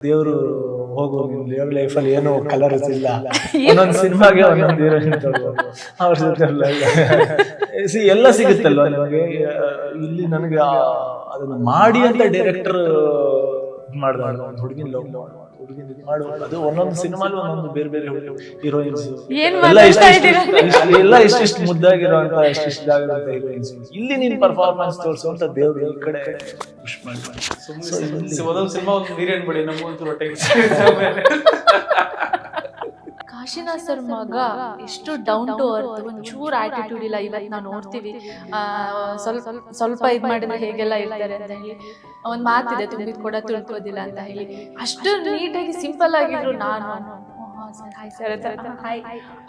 ದೇವರು ಹೋಗು ಲೈಫ್ ಅಲ್ಲಿ ಏನು ಕಲರ್ಸ್ ಇಲ್ಲ. ಒಂದೊಂದು ಸಿನಿಮಾಗೆ ಒಂದೊಂದು ಹೀರೋಯಿನ್ ಅವ್ರ ಜೊತೆ ಸಿ ಎಲ್ಲ ಸಿಗುತ್ತಲ್ವ ನಿಮಗೆ? ಇಲ್ಲಿ ನನಗೆ ಆ- ಅದನ್ನ ಮಾಡಿ ಅಂತ ಡೈರೆಕ್ಟರ್ ಮಾಡ್ದ ಒಂದು ಹುಡುಗಿನ ಲವ್ ಇದು ಮಾಡು ಅದು ಒಂದೊಂದು ಸಿನಿಮಾಲು ಒಂದೊಂದು ಬೇರೆ ಬೇರೆ ಹೀರೋಯಿನ್ಸ್ ಏನ್ ಎಲ್ಲ ಇದ್ದೀರಾ? ಎಲ್ಲ ಇಷ್ಟಿಷ್ಟು ಮುದ್ದಾಗಿರುವಂತ ಇಷ್ಟಿಷ್ಟು ಇದಾಗಿರುವಂತ ಹೀರೋಯಿನ್ಸ್ ಇಲ್ಲಿ ನೀನ್ ಪರ್ಫಾರ್ಮೆನ್ಸ್ ತೋರಿಸುವಂತ ದೇವ್ರು ಈ ಕಡೆ. Push ಮಾಡ್ತಾರೆ ಸುಮ್ಮನೆ ಒಂದೊಂದು ಸಿನಿಮಾ ಒಂದು ನೀರೇನ್ ಬಿಡಿ ನಮಗಂತೂ ಹೊಟ್ಟೆಗೆ ಕಾಶಿನಾಥ್ ಸರ್ ಮಗ ಎಷ್ಟು ಡೌನ್ ಟು ಅರ್ತ್ ಒಂಚೂರು ಆಟಿಟ್ಯೂಡ್ ಇಲ್ಲ. ಇವತ್ತು ನಾವು ನೋಡ್ತೀವಿ. ಆ, ಸ್ವಲ್ಪ ಸ್ವಲ್ಪ ಇದ್ ಮಾಡಿದ್ರೆ ಹೇಗೆಲ್ಲ ಇರ್ತಾರೆ ಅಂತ ಹೇಳಿ. ಒಂದ್ ಮಾತಿದೆ ತುಂಬಿದ ಕೂಡ ತಿಳ್ಕೋದಿಲ್ಲ ಅಂತ ಹೇಳಿ. ಅಷ್ಟು ನೀಟಾಗಿ ಸಿಂಪಲ್ ಆಗಿದ್ರು ನಾನು.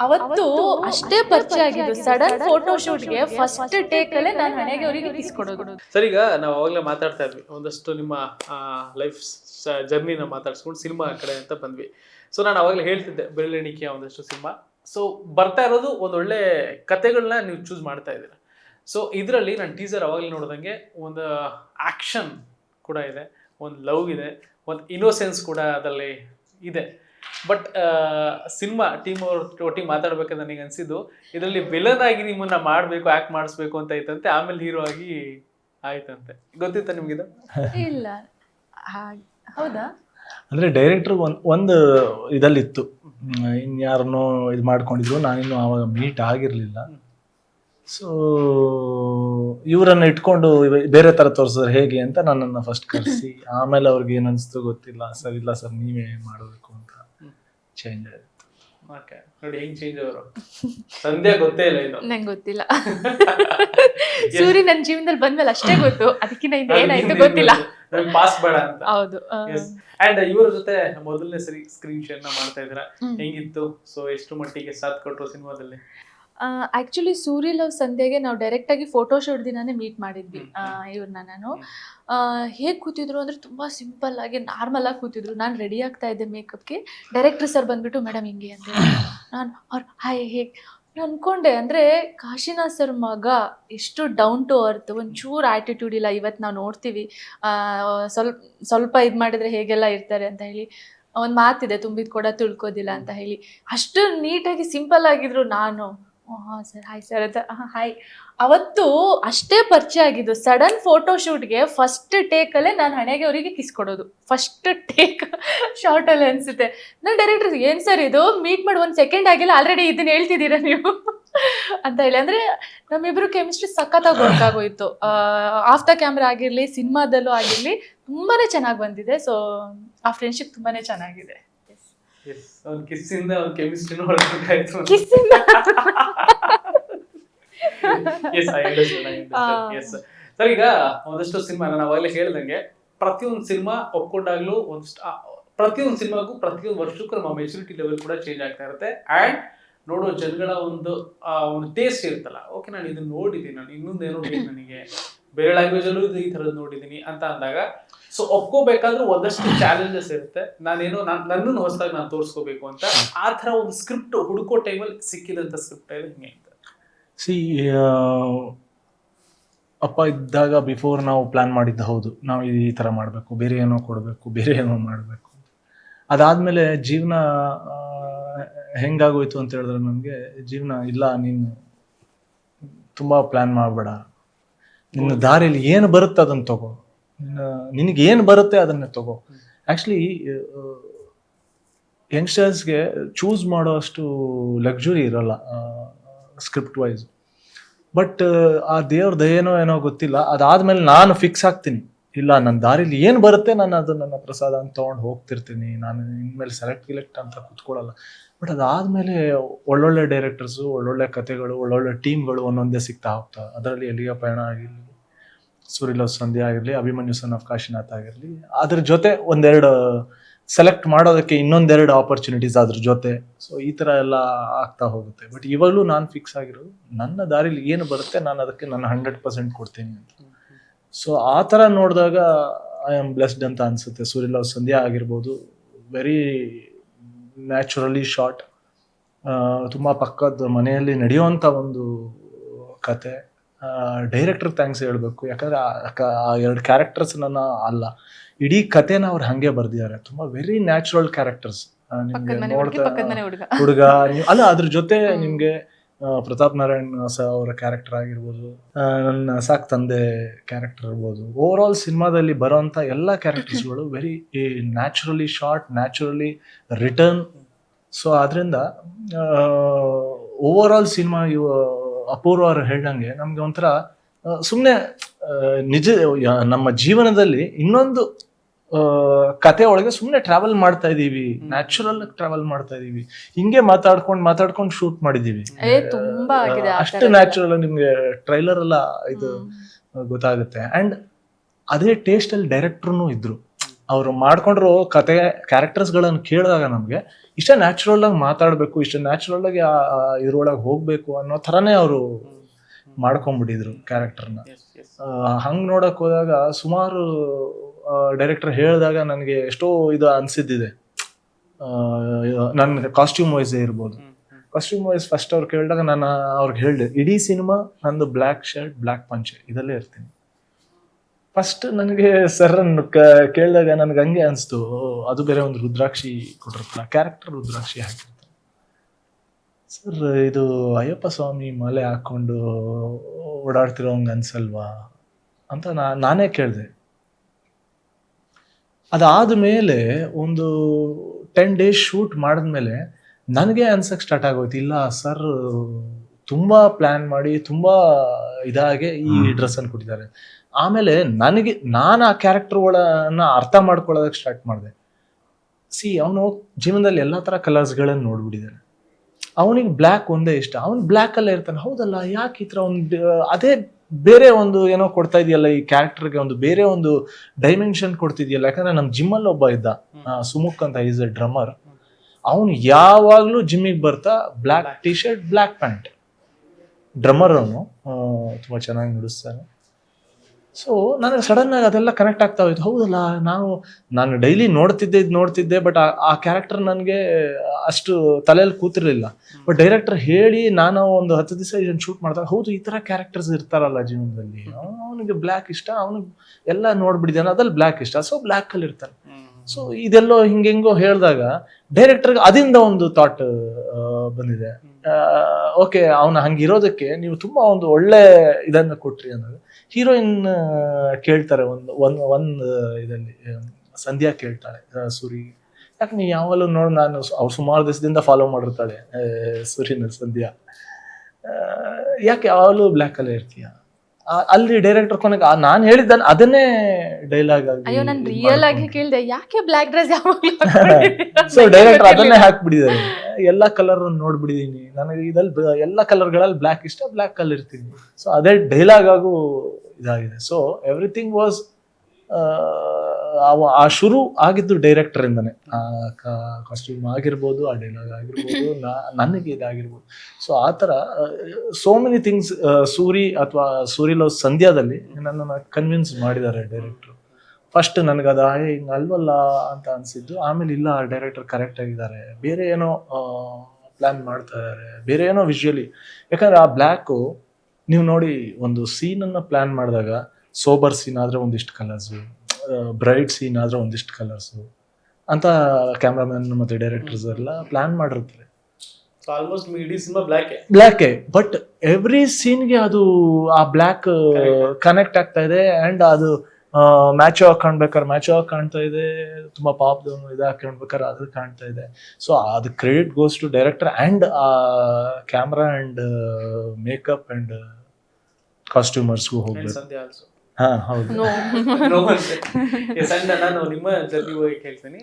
ಅವತ್ತು ಅಷ್ಟೇ ಪರಿಚಯ ಆಗಿದ್ದು ಸಡನ್ ಫೋಟೋ ಶೂಟ್ಗೆ ಫಸ್ಟ್ ಟೇಕ್ ಅಲ್ಲೇ ನಾನು ಮನೆಗೆ ಅವರಿಗೆ ಇಸ್ಕೊಡೋದು ಸರ್ ಈಗ ನಾವು ಅವಾಗಲೇ ಮಾತಾಡ್ತಾ ಇದ್ವಿ. ಒಂದಷ್ಟು ನಿಮ್ಮ ಲೈಫ್ ಜರ್ನಿನ ಮಾತಾಡ್ಸ್ಕೊಂಡು ಸಿನಿಮಾ ಕಡೆ ಅಂತ ಬಂದ್ವಿ. ಸೊ ನಾನು ಅವಾಗಲೇ ಹೇಳ್ತಿದ್ದೆ ಬೆರಳೆಣಿಕೆಯ ಒಂದಷ್ಟು ಸಿನಿಮಾ. ಸೊ ಬರ್ತಾ ಇರೋದು ಒಂದೊಳ್ಳೆ ಕತೆಗಳನ್ನ ನೀವು ಚೂಸ್ ಮಾಡ್ತಾ ಇದ್ದೀರಾ. ಸೊ ಇದರಲ್ಲಿ ನಾನು ಟೀಸರ್ ಅವಾಗಲೇ ನೋಡಿದಂಗೆ ಒಂದು ಆಕ್ಷನ್ ಕೂಡ ಇದೆ. ಒಂದು ಲವ್ ಇದೆ. ಒಂದು ಇನ್ನೋಸೆನ್ಸ್ ಕೂಡ ಅದರಲ್ಲಿ ಇದೆ. ಬಟ್ ಸಿನಿಮಾ ಟೀಮ್ ಅವ್ರ ಒಟ್ಟಿಗೆ ಮಾತಾಡ್ಬೇಕಾದ್ರೆ ನನಗೆ ಅನ್ಸಿದ್ದು ಇದರಲ್ಲಿ ವಿಲನ್ ಆಗಿ ನಿಮ್ಮನ್ನ ಮಾಡಬೇಕು ಆಕ್ಟ್ ಮಾಡಿಸ್ಬೇಕು ಅಂತ ಐತಂತೆ ಆಮೇಲೆ ಹೀರೋ ಆಗಿ ಆಯ್ತಂತೆ. ಗೊತ್ತಿತ್ತ ಇದು? ಇಲ್ಲ. ಹಾಗ್- ಹೌದಾ? ಅಂದ್ರೆ ಡೈರೆಕ್ಟರ್ ಒನ್ ಒಂದು ಇದಲ್ಲಿತ್ತು. ಇನ್ಯಾರನ್ನೋ ಇದು ಮಾಡ್ಕೊಂಡಿದ್ರು ನಾನಿನ್ನು ಆವಾಗ ಮೀಟ್ ಆಗಿರಲಿಲ್ಲ. ಸೊ ಇವರನ್ನು ಇಟ್ಕೊಂಡು ಬೇರೆ ತರ ತೋರಿಸಿದ್ರೆ ಹೇಗೆ ಅಂತ ನನ್ನನ್ನು ಫಸ್ಟ್ ಕರೆಸಿ. ಆಮೇಲೆ ಅವ್ರಿಗೆ ಏನು ಅನ್ಸ್ತು ಗೊತ್ತಿಲ್ಲ. ಸರ್ ಇಲ್ಲ ಸರ್ ನೀವೇ ಮಾಡಬೇಕು ಅಂತ. ಚೇಂಜ್ ಆಯ್ತು. ಓಕೆ ನೋಡಿ ಹೆಂಗ್ ಚೇಂಜ್ ಅವರು? ಸಂಧ್ಯಾ ಗೊತ್ತೇ ಇಲ್ಲ ಇದು ನಂಗೆ ಗೊತ್ತಿಲ್ಲ. ಸೂರಿ ನನ್ನ ಜೀವನದಲ್ಲಿ ಬಂದ್ಮೇಲೆ ಅಷ್ಟೇ ಗೊತ್ತು. ಅದಕ್ಕಿಂತ ಇನ್ನು ಏನಾಯ್ತು ಗೊತ್ತಿಲ್ಲ. ಪಾಸ್ ಬೇಡ ಅಂತ. ಹೌದು. ಅಂಡ್ ಇವ್ರ ಜೊತೆ ಮೊದಲನೇ ಸರಿ ಸ್ಕ್ರೀನ್ ಶೇರ್ನ ಮಾಡ್ತಾ ಇದ್ರ ಹೆಂಗಿತ್ತು? ಸೊ ಎಷ್ಟು ಮಟ್ಟಿಗೆ ಸಾಥ್ ಕೊಟ್ರು ಸಿನಿಮಾದಲ್ಲಿ? ಆಕ್ಚುಲಿ ಸೂರ್ಯ ಲವ್ ಸಂಧ್ಯೆಗೆ ನಾವು ಡೈರೆಕ್ಟ್ ಆಗಿ ಫೋಟೋ ಶೂಟ್ ದಿನಾನೇ ಮೀಟ್ ಮಾಡಿದ್ವಿ ಇವ್ರನ್ನ ನಾನು. ಹೇಗೆ ಕೂತಿದ್ರು ಅಂದ್ರೆ ತುಂಬಾ ಸಿಂಪಲ್ ಆಗಿ ನಾರ್ಮಲ್ ಆಗಿ ಕೂತಿದ್ರು. ನಾನು ರೆಡಿ ಆಗ್ತಾ ಇದ್ದೆ ಮೇಕಪ್ಗೆ ಡೈರೆಕ್ಟ್ರ್ ಸರ್ ಬಂದ್ಬಿಟ್ಟು ಮೇಡಮ್ ಹಿಂಗೆ ಅಂತ ನಾನು ಅವ್ರು ಹಾಯ್ ಹೇಗೆ? ನಾನು ಅನ್ಕೊಂಡೆ ಅಂದ್ರೆ ಕಾಶಿನಾಥ್ ಸರ್ ಮಗ ಎಷ್ಟು ಡೌನ್ ಟು ಅರ್ತ್ ಒಂಚೂರು ಆಟಿಟ್ಯೂಡ್ ಇಲ್ಲ. ಇವತ್ತು ನಾವು ನೋಡ್ತೀವಿ ಸ್ವಲ್ಪ ಸ್ವಲ್ಪ ಇದು ಮಾಡಿದ್ರೆ ಹೇಗೆಲ್ಲ ಇರ್ತಾರೆ ಅಂತ ಹೇಳಿ. ಒಂದು ಮಾತಿದೆ ತುಂಬಿದ ಕೂಡ ತಿಳ್ಕೋದಿಲ್ಲ ಅಂತ ಹೇಳಿ. ಅಷ್ಟು ನೀಟಾಗಿ ಸಿಂಪಲ್ ಆಗಿದ್ರು ನಾನು. ಹಾಂ, ಸರ್. ಹಾಯ್ ಸರ್ ಅಂತ ಹಾಯ್ ಅವತ್ತು ಅಷ್ಟೇ ಪರಿಚಯ ಆಗಿದ್ದು ಸಡನ್ ಫೋಟೋ ಶೂಟ್ಗೆ ಫಸ್ಟ್ ಟೇಕಲ್ಲೇ ನಾನು ಹಣೆಗೆ ಅವರಿಗೆ ಕಿಸ್ಕೊಡೋದು ಫಸ್ಟ್ ಟೇಕ್ ಶಾರ್ಟಲ್ಲಿ ಅನಿಸುತ್ತೆ. ನಾನು ಡೈರೆಕ್ಟರ್ ಏನು ಸರ್ ಇದು? ಮೀಟ್ ಮಾಡಿ ಒಂದು ಸೆಕೆಂಡ್ ಆಗಿಲ್ಲ ಆಲ್ರೆಡಿ ಇದನ್ನ ಹೇಳ್ತಿದ್ದೀರಾ ನೀವು? ಅಂತ ಹೇಳಿ. ಅಂದರೆ ನಮ್ಮಿಬ್ರು ಕೆಮಿಸ್ಟ್ರಿ ಸಖತ್ತಾಗಿ ವರ್ಕ್ ಆಗೋಯ್ತು. ಆಫ್ ದ ಕ್ಯಾಮ್ರಾ ಆಗಿರಲಿ, ಸಿನಿಮಾದಲ್ಲೂ ಆಗಿರಲಿ ತುಂಬಾ ಚೆನ್ನಾಗಿ ಬಂದಿದೆ. ಸೊ ಆ ಫ್ರೆಂಡ್ಶಿಪ್ ತುಂಬಾ ಚೆನ್ನಾಗಿದೆ. ಅವ್ನ ಕಿಸ್ ಇಂದ ಅವ್ನ ಕೆಮಿಸ್ಟ್ರಿನೂ ಹೊರಬೇಕಾಯ್ತು ಕಿಸ್ಸಿಂದ? Yes I understand yes sir ಈಗ ಒಂದಷ್ಟು ಸಿನಿಮಾ ನಾನು ಅವಾಗಲೇ ಹೇಳ್ದಂಗೆ ಪ್ರತಿಯೊಂದು ಸಿನಿಮಾ ಒಪ್ಕೊಂಡಾಗ್ಲೂ ಒಂದಷ್ಟು ಪ್ರತಿಯೊಂದು ಸಿನಿಮಾಗೂ ಪ್ರತಿಯೊಂದು ವರ್ಷಕ್ಕೂ ನಮ್ಮ ಮೆಚುರಿಟಿ ಲೆವೆಲ್ ಕೂಡ ಚೇಂಜ್ ಆಗ್ತಾ ಇರುತ್ತೆ. ಆ್ಯಂಡ್ ನೋಡೋ ಜನಗಳ ಒಂದು ಒಂದು ಟೇಸ್ಟ್ ಇರುತ್ತಲ್ಲ. ಓಕೆ ನಾನು ಇದನ್ನ ನೋಡಿದ್ದೀನಿ ನಾನು ಇನ್ನೊಂದೇನೋ ಬೇಕು ನನಗೆ. ಬೇರೆ ಲ್ಯಾಂಗ್ವೇಜ್ ಅಲ್ಲೂ ಈ ಥರದ್ದು ನೋಡಿದ್ದೀನಿ ಅಂತ ಅಂದಾಗ ಸೊ ಒಪ್ಕೋಬೇಕಾದ್ರೂ ಒಂದಷ್ಟು ಚಾಲೆಂಜಸ್ ಇರುತ್ತೆ. ನಾನೇನೋ ನಾನು, ನನ್ನನ್ನು ಹೊಸದಾಗಿ ನಾನು ತೋರಿಸ್ಕೋಬೇಕು ಅಂತ ಆ ಥರ ಒಂದು ಸ್ಕ್ರಿಪ್ಟ್ ಹುಡುಕೋ ಟೈಮಲ್ಲಿ ಸಿಕ್ಕಿದಂತ ಸ್ಕ್ರಿಪ್ಟ್ ಎಲ್ಲ ಹಿಂಗೆ ಸಿ ಅಪ್ಪ ಇದ್ದಾಗ ಬಿಫೋರ್ ನಾವು ಪ್ಲಾನ್ ಮಾಡಿದ್ದು ಹೌದು, ನಾವು ಈ ಥರ ಮಾಡಬೇಕು, ಬೇರೆ ಏನೋ ಕೊಡಬೇಕು, ಬೇರೆ ಏನೋ ಮಾಡಬೇಕು. ಅದಾದಮೇಲೆ ಜೀವನ ಹೆಂಗಾಗೋಯ್ತು ಅಂತ ಹೇಳಿದ್ರೆ ನನಗೆ ಜೀವನ ಇಲ್ಲ, ನೀನು ತುಂಬ ಪ್ಲ್ಯಾನ್ ಮಾಡಬೇಡ. ನಿನ್ನ ದಾರಿಯಲ್ಲಿ ಏನು ಬರುತ್ತೆ ಅದನ್ನು ತಗೋ. ನಿನಗೆ ಏನು ಬರುತ್ತೆ ಅದನ್ನ ತಗೋ. ಆ್ಯಕ್ಚುಲಿ ಯಂಗ್ಸ್ಟರ್ಸ್ಗೆ ಚೂಸ್ ಮಾಡೋ ಅಷ್ಟು ಲಕ್ಸುರಿ ಇರಲ್ಲ ಸ್ಕ್ರಿಪ್ಟ್ ವೈಸ್ ಬಟ್ ಆ ದೇವ್ರ ದಯೇನೋ ಏನೋ ಗೊತ್ತಿಲ್ಲ. ಅದಾದ್ಮೇಲೆ ನಾನು ಫಿಕ್ಸ್ ಆಗ್ತೀನಿ. ಇಲ್ಲ, ನನ್ನ ದಾರಿಲಿ ಏನು ಬರುತ್ತೆ ನಾನು ಅದು ನನ್ನ ಪ್ರಸಾದ ಅಂತ ತೊಗೊಂಡು ಹೋಗ್ತಿರ್ತೀನಿ. ನಾನು ಇನ್ಮೇಲೆ ಸೆಲೆಕ್ಟ್ ಗಿಲೆಕ್ಟ್ ಅಂತ ಕುತ್ಕೊಳ್ಳಲ್ಲ. ಬಟ್ ಅದಾದ್ಮೇಲೆ ಒಳ್ಳೊಳ್ಳೆ ಡೈರೆಕ್ಟರ್ಸು ಒಳ್ಳೊಳ್ಳೆ ಕತೆಗಳು ಒಳ್ಳೊಳ್ಳೆ ಟೀಮ್ಗಳು ಒಂದೊಂದೇ ಸಿಗ್ತಾ ಹೋಗ್ತಾ, ಅದರಲ್ಲಿ ಎಲ್ಲಿಗೆ ಪಯಣ ಆಗಿರಲಿ. ಸೂರ್ಯಲವ್ ಸಂಧ್ಯಾ ಆಗಿರಲಿ, ಅಭಿಮನ್ಯು ಸನ್ ಆಫ್ ಕಾಶಿನಾಥ್ ಆಗಿರಲಿ, ಅದ್ರ ಜೊತೆ ಒಂದೆರಡು ಸೆಲೆಕ್ಟ್ ಮಾಡೋದಕ್ಕೆ ಇನ್ನೊಂದೆರಡು ಆಪರ್ಚುನಿಟೀಸ್ ಅದ್ರ ಜೊತೆ. ಸೊ ಈ ಥರ ಎಲ್ಲ ಆಗ್ತಾ ಹೋಗುತ್ತೆ. ಬಟ್ ಇವಾಗಲೂ ನಾನು ಫಿಕ್ಸ್ ಆಗಿರೋದು, ನನ್ನ ದಾರಿಲಿ ಏನು ಬರುತ್ತೆ ನಾನು ಅದಕ್ಕೆ ನನ್ನ ಹಂಡ್ರೆಡ್ ಪರ್ಸೆಂಟ್ ಕೊಡ್ತೀನಿ ಅಂತ. ಸೊ ಆ ಥರ ನೋಡಿದಾಗ ಐ ಆಮ್ ಬ್ಲೆಸ್ಡ್ ಅಂತ ಅನಿಸುತ್ತೆ. ಸೂರ್ಯಲವ್ ಸಂಧ್ಯಾ ಆಗಿರ್ಬೋದು ವೆರಿ ನ್ಯಾಚುರಲಿ ಶಾರ್ಟ್ ತುಂಬ ಪಕ್ಕದ ಮನೆಯಲ್ಲಿ ನಡೆಯುವಂಥ ಒಂದು ಕತೆ. ಡೈರೆಕ್ಟರ್ ಥ್ಯಾಂಕ್ಸ್ ಹೇಳ್ಬೇಕು. ಯಾಕಂದ್ರೆ ಆ ಎರಡು ಕ್ಯಾರೆಕ್ಟರ್ಸ್ ನನ್ನ ಅಲ್ಲ. ಇಡೀ ಕಥೆನ ಅವ್ರು ಹಂಗೆ ಬರ್ದಿದ್ದಾರೆ. ತುಂಬಾ ವೆರಿ ನ್ಯಾಚುರಲ್ ಕ್ಯಾರೆಕ್ಟರ್ಸ್ ನಿಮಗೆ ಹುಡುಗಿ ಅಲ್ಲ ಅದ್ರ ಜೊತೆ ನಿಮ್ಗೆ ಪ್ರತಾಪ್ ನಾರಾಯಣ್ ಸ ಅವರ ಕ್ಯಾರೆಕ್ಟರ್ ಆಗಿರ್ಬೋದು. ನನ್ನ ಸಾಕ್ ತಂದೆ ಕ್ಯಾರೆಕ್ಟರ್ ಇರ್ಬೋದು. ಓವರ್ ಆಲ್ ಸಿನಿಮಾದಲ್ಲಿ ಬರೋಂಥ ಎಲ್ಲ ಕ್ಯಾರೆಕ್ಟರ್ಸ್ಗಳು very naturally short naturally return so ಆದ್ರಿಂದ ಓವರ್ ಆಲ್ ಸಿನಿಮಾ ಇವ ಅಪೂರ್ವ ಅವರು ಹೇಳ್ದಂಗೆ ನಮ್ಗೆ ಒಂಥರ ಸುಮ್ಮನೆ ನಿಜ ನಮ್ಮ ಜೀವನದಲ್ಲಿ ಇನ್ನೊಂದು ಕತೆ ಒಳಗೆ ಸುಮ್ಮನೆ ಟ್ರಾವೆಲ್ ಮಾಡ್ತಾ ಇದೀವಿ. ನ್ಯಾಚುರಲ್ ಟ್ರಾವೆಲ್ ಮಾಡ್ತಾ ಇದೀವಿ. ಹಿಂಗೆ ಮಾತಾಡ್ಕೊಂಡು ಮಾತಾಡ್ಕೊಂಡು ಶೂಟ್ ಮಾಡಿದೀವಿ. ಅಷ್ಟು ನ್ಯಾಚುರಲ್ ನಿಮ್ಗೆ ಟ್ರೈಲರ್ ಎಲ್ಲ ಇದು. ಗೊತ್ತಾಗುತ್ತೆ. ಅಂಡ್ ಅದೇ ಟೇಸ್ಟ್ ಅಲ್ಲಿ ಡೈರೆಕ್ಟರ್ನು ಇದ್ರು. ಅವರು ಮಾಡ್ಕೊಂಡಿರೋ ಕತೆ ಕ್ಯಾರೆಕ್ಟರ್ಸ್ ಗಳನ್ನ ಕೇಳಿದಾಗ ನಮ್ಗೆ ಇಷ್ಟ ನ್ಯಾಚುರಲ್ ಆಗಿ ಮಾತಾಡ್ಬೇಕು ಇಷ್ಟ ನ್ಯಾಚುರಲ್ ಆಗಿ ಇದ್ರೊಳಗೆ ಹೋಗ್ಬೇಕು ಅನ್ನೋ ಥರನೇ ಅವರು ಮಾಡ್ಕೊಂಡ್ಬಿಟ್ಟಿದ್ರು ಕ್ಯಾರೆಕ್ಟರ್ನ ಹಂಗ್ ನೋಡಕ್ ಹೋದಾಗ ಸುಮಾರು ಡೈರೆಕ್ಟರ್ ಹೇಳಿದಾಗ ನನಗೆ ಎಷ್ಟೋ ಇದು ಅನ್ಸಿದ್ದಿದೆ. ನನ್ನ ಕಾಸ್ಟ್ಯೂಮ್ ವೈಸ್ ಇರ್ಬೋದು. ಕಾಸ್ಟ್ಯೂಮ್ ವೈಸ್ ಫಸ್ಟ್ ಅವ್ರು ಕೇಳಿದಾಗ ನಾನು ಅವ್ರಿಗೆ ಹೇಳಿದೆ ಇಡೀ ಸಿನಿಮಾ ನಂದು ಬ್ಲ್ಯಾಕ್ ಶರ್ಟ್ ಬ್ಲ್ಯಾಕ್ ಪಂಚೆ ಇದಲ್ಲೇ ಇರ್ತೀನಿ. ಫಸ್ಟ್ ನನಗೆ ಸರ್ ಅನ್ನು ಕೇಳಿದಾಗ ನನಗೆ ಹಂಗೆ ಅನಿಸ್ತು. ಅದು ಬೇರೆ ಒಂದು ರುದ್ರಾಕ್ಷಿ ಕೊಟ್ಟಿರ್ತಾರ ಕ್ಯಾರೆಕ್ಟರ್ ರುದ್ರಾಕ್ಷಿ ಹಾಕಿರ್ತಾರೆ. ಸರ್ ಇದು ಅಯ್ಯಪ್ಪ ಸ್ವಾಮಿ ಮಲೆ ಹಾಕೊಂಡು ಓಡಾಡ್ತಿರೋ ಹಂಗೆ ಅನ್ಸಲ್ವಾ? ಅಂತ ನಾ ನಾನೇ ಕೇಳಿದೆ. ಅದಾದ ಮೇಲೆ ಒಂದು ಟೆನ್ ಡೇಸ್ ಶೂಟ್ ಮಾಡಿದ್ಮೇಲೆ ನನಗೆ ಅನ್ಸಕ್ಕೆ ಸ್ಟಾರ್ಟ್ ಆಗೋಯ್ತು. ಇಲ್ಲ ಸರ್ ತುಂಬಾ ಪ್ಲಾನ್ ಮಾಡಿ ತುಂಬಾ ಇದಾಗೆ ಈ ಡ್ರೆಸ್ ಅನ್ನು ಕೊಟ್ಟಿದ್ದಾರೆ. ಆಮೇಲೆ ನನಗೆ ನಾನು ಆ ಕ್ಯಾರೆಕ್ಟರ್ ಒಳನ ಅರ್ಥ ಮಾಡ್ಕೊಳ್ಳೋದಕ್ಕೆ ಸ್ಟಾರ್ಟ್ ಮಾಡಿದೆ. ಸಿ ಅವನು ಜೀವನದಲ್ಲಿ ಎಲ್ಲ ಥರ ಕಲರ್ಸ್ಗಳನ್ನು ನೋಡ್ಬಿಟ್ಟಿದ್ದಾನೆ ಅವನಿಗೆ ಬ್ಲ್ಯಾಕ್ ಒಂದೇ ಇಷ್ಟ. ಅವನು ಬ್ಲ್ಯಾಕಲ್ಲೇ ಇರ್ತಾನೆ. ಹೌದಲ್ಲ ಯಾಕೆ ಈ ಥರ ಒಂದು ಅದೇ ಬೇರೆ ಒಂದು ಏನೋ ಕೊಡ್ತಾ ಇದೆಯಲ್ಲ ಈ ಕ್ಯಾರೆಕ್ಟರ್ಗೆ ಒಂದು ಬೇರೆ ಒಂದು ಡೈಮೆನ್ಷನ್ ಕೊಡ್ತಿದ್ಯಲ್ಲ. ಯಾಕಂದ್ರೆ ನಮ್ಮ ಜಿಮ್ಮಲ್ಲಿ ಒಬ್ಬ ಇದ್ದ. ಸುಮುಖ್ ಅಂತ ಈಸ್ ಎ ಡ್ರಮ್ಮರ್ ಅವನು ಯಾವಾಗಲೂ ಜಿಮ್ಮಿಗೆ ಬರ್ತಾ black T shirt black pant drummer ಅವನು. ತುಂಬ ಚೆನ್ನಾಗಿ ನುಡಿಸ್ತಾನೆ. ಸೊ ನನಗೆ ಸಡನ್ ಆಗಿ ಅದೆಲ್ಲ ಕನೆಕ್ಟ್ ಆಗ್ತಾ ಹೋಯ್ತು. ಹೌದಲ್ಲ ನಾವು ನಾನು ಡೈಲಿ ನೋಡ್ತಿದ್ದೆ ಇದು ನೋಡ್ತಿದ್ದೆ ಬಟ್ ಆ ಕ್ಯಾರೆಕ್ಟರ್ ನನಗೆ ಅಷ್ಟು ತಲೆಯಲ್ಲಿ ಕೂತಿರ್ಲಿಲ್ಲ. ಬಟ್ ಡೈರೆಕ್ಟರ್ ಹೇಳಿ ನಾನು ಒಂದು ಹತ್ತು ದಿವಸ ಇದನ್ನು ಶೂಟ್ ಮಾಡಿದಾಗ ಹೌದು ಈ ತರ ಕ್ಯಾರೆಕ್ಟರ್ಸ್ ಇರ್ತಾರಲ್ಲ ಜೀವನದಲ್ಲಿ. ಅವನಿಗೆ ಬ್ಲ್ಯಾಕ್ ಇಷ್ಟ ಅವನು ಎಲ್ಲ ನೋಡ್ಬಿಟ್ಟಿದ್ದಾನೆ ಅದ್ರಲ್ಲಿ ಬ್ಲ್ಯಾಕ್ ಇಷ್ಟ. ಸೊ ಬ್ಲ್ಯಾಕಲ್ಲಿ ಇರ್ತಾನೆ ಸೊ ಇದೆಲ್ಲೋ ಹಿಂಗೆಂಗೋ ಹೇಳಿದಾಗ ಡೈರೆಕ್ಟರ್ಗೆ ಅದಿಂದ ಒಂದು ಥಾಟ್ ಬಂದಿದೆ. ಓಕೆ ಅವನ ಹಂಗಿರೋದಕ್ಕೆ ನೀವು ತುಂಬಾ ಒಂದು ಒಳ್ಳೆ ಇದನ್ನ ಕೊಟ್ರಿ ಅನ್ನೋದು. ಹೀರೋಯಿನ್ ಕೇಳ್ತಾರೆ ಒಂದು ಒಂದ್ ಒಂದ್ ಇದರಲ್ಲಿ ಸಂಧ್ಯಾ ಕೇಳ್ತಾಳೆ ಸೂರಿ. ಯಾಕೆ ನೀ ಯಾವಾಗಲೂ ನೋಡಿ ನಾನು ಅವ್ರು ಸುಮಾರು ದಿವಸದಿಂದ ಫಾಲೋ ಮಾಡಿರ್ತಾಳೆ ಸೂರ್ಯನ ಸಂಧ್ಯಾ. ಯಾಕೆ ಯಾವಾಗಲೂ ಬ್ಲ್ಯಾಕ್ ಕಲರ್ ಇರ್ತೀಯ? ಅಲ್ಲಿ ಡೈರೆಕ್ಟರ್ ಕೊನೆಗೆ ನಾನು ಹೇಳಿದ್ದಾನೆ ಅದನ್ನೇ ಡೈಲಾಗ್ ಆಗಿ ಅಯ್ಯೋ ನಾನು ರಿಯಲ್ ಆಗಿ. ಕೇಳ್ದೆ ಯಾಕೆ ಬ್ಲಾಕ್ ಡ್ರೆಸ್ ಯಾವಾಗಲೂ ಸೊ ಡೈರೆಕ್ಟರ್ ಅದನ್ನೇ ಹಾಕ್ಬಿಟ್ಟಿದ್ದಾರೆ. ಎಲ್ಲ ಕಲರ್ ನೋಡ್ಬಿಡಿದೀನಿ ನನಗೆ ಇದಲ್ಲಿ ಎಲ್ಲ ಕಲರ್ಗಳಲ್ಲಿ ಬ್ಲ್ಯಾಕ್ ಇಷ್ಟ ಬ್ಲ್ಯಾಕ್ ಕಲರ್ ಇರ್ತೀನಿ ಸೊ ಅದೇ ಡೈಲಾಗ್ ಆಗು ಇದಾಗಿದೆ. ಸೊ ಎವ್ರಿಥಿಂಗ್ ವಾಸ್ ಆ ಶುರು ಆಗಿದ್ದು ಡೈರೆಕ್ಟರ್ ಇಂದಾನೆ. ಆ ಕಾಸ್ಟ್ಯೂಮ್ ಆಗಿರ್ಬೋದು ಆ ಡೈಲಾಗ್ ಆಗಿರ್ಬೋದು ನಾ- ನನಗೆ ಇದಾಗಿರ್ಬೋದು. ಸೊ ಆ ಥರ ಸೋ ಮೆನಿ ಥಿಂಗ್ಸ್ ಸೂರಿ ಅಥವಾ ಸೂರಿ ಲವ್ ಸಂಧ್ಯಾದಲ್ಲಿ ನನ್ನನ್ನು ಕನ್ವಿನ್ಸ್ ಮಾಡಿದ್ದಾರೆ ಡೈರೆಕ್ಟ್ರು ಫಸ್ಟ್ ನನಗದ ಹಿಂಗೆ ಅಲ್ವಲ್ಲ? ಅಂತ ಅನಿಸಿದ್ದು. ಆಮೇಲೆ ಇಲ್ಲ ಡೈರೆಕ್ಟರ್ ಕರೆಕ್ಟ್ ಆಗಿದ್ದಾರೆ. ಬೇರೆ ಏನೋ ಪ್ಲ್ಯಾನ್ ಮಾಡ್ತಾ ಇದ್ದಾರೆ. ಬೇರೆ ಏನೋ ವಿಜುವಲಿ ಯಾಕಂದ್ರೆ ಆ ಬ್ಲ್ಯಾಕು ನೀವು ನೋಡಿ ಒಂದು ಸೀನನ್ನು ಪ್ಲ್ಯಾನ್ ಮಾಡಿದಾಗ ಸೋಬರ್ ಸೀನ್ ಆದರೆ ಒಂದಿಷ್ಟು ಕಲರ್ಸು ಬ್ರೈಟ್ ಸೀನ್ ಆದರೆ ಒಂದಿಷ್ಟು ಕಲರ್ಸು ಅಂತ ಕ್ಯಾಮ್ರಾಮನ್ ಮತ್ತು ಡೈರೆಕ್ಟರ್ಸ್ ಎಲ್ಲ ಪ್ಲ್ಯಾನ್ ಮಾಡಿರ್ತಾರೆ. ಆಲ್ಮೋಸ್ಟ್ ಇಡೀ ಸಿನಿಮಾ ಬ್ಲ್ಯಾಕ್ ಬ್ಲ್ಯಾಕೆ ಬಟ್ ಎವ್ರಿ ಸೀನ್ಗೆ ಅದು ಆ ಬ್ಲ್ಯಾಕ್ ಕನೆಕ್ಟ್ ಆಗ್ತಾ ಇದೆ ಅಂಡ್ ಅದು ಮ್ಯಾಚ್ ಆಗಿ ಕಾಣ್ಬೇಕಾದ್ರೆ ಮ್ಯಾಚ್ ಆಗಿ ಕಾಣ್ತಾ ಇದೆ ತುಂಬ ಪಾಪ್ ಇದಾಗಿ ಕಾಣ್ಬೇಕಾದ್ರೆ ಅದು ಕಾಣ್ತಾ ಇದೆ. ಸೊ ಅದು credit goes to director and ಆ ಕ್ಯಾಮ್ರಾ ಅಂಡ್ ಮೇಕಪ್ ಅಂಡ್ ಕಾಸ್ಟ್ಯೂಮರ್ಸ್ಗೂ ಹೋಗ್ಬೇಕು. ಹಾ ಹೌದು. ನಾನು ನಿಮ್ಮ ಜರ್ನಿ ಹೋಗಿ ಕೇಳ್ತೀನಿ.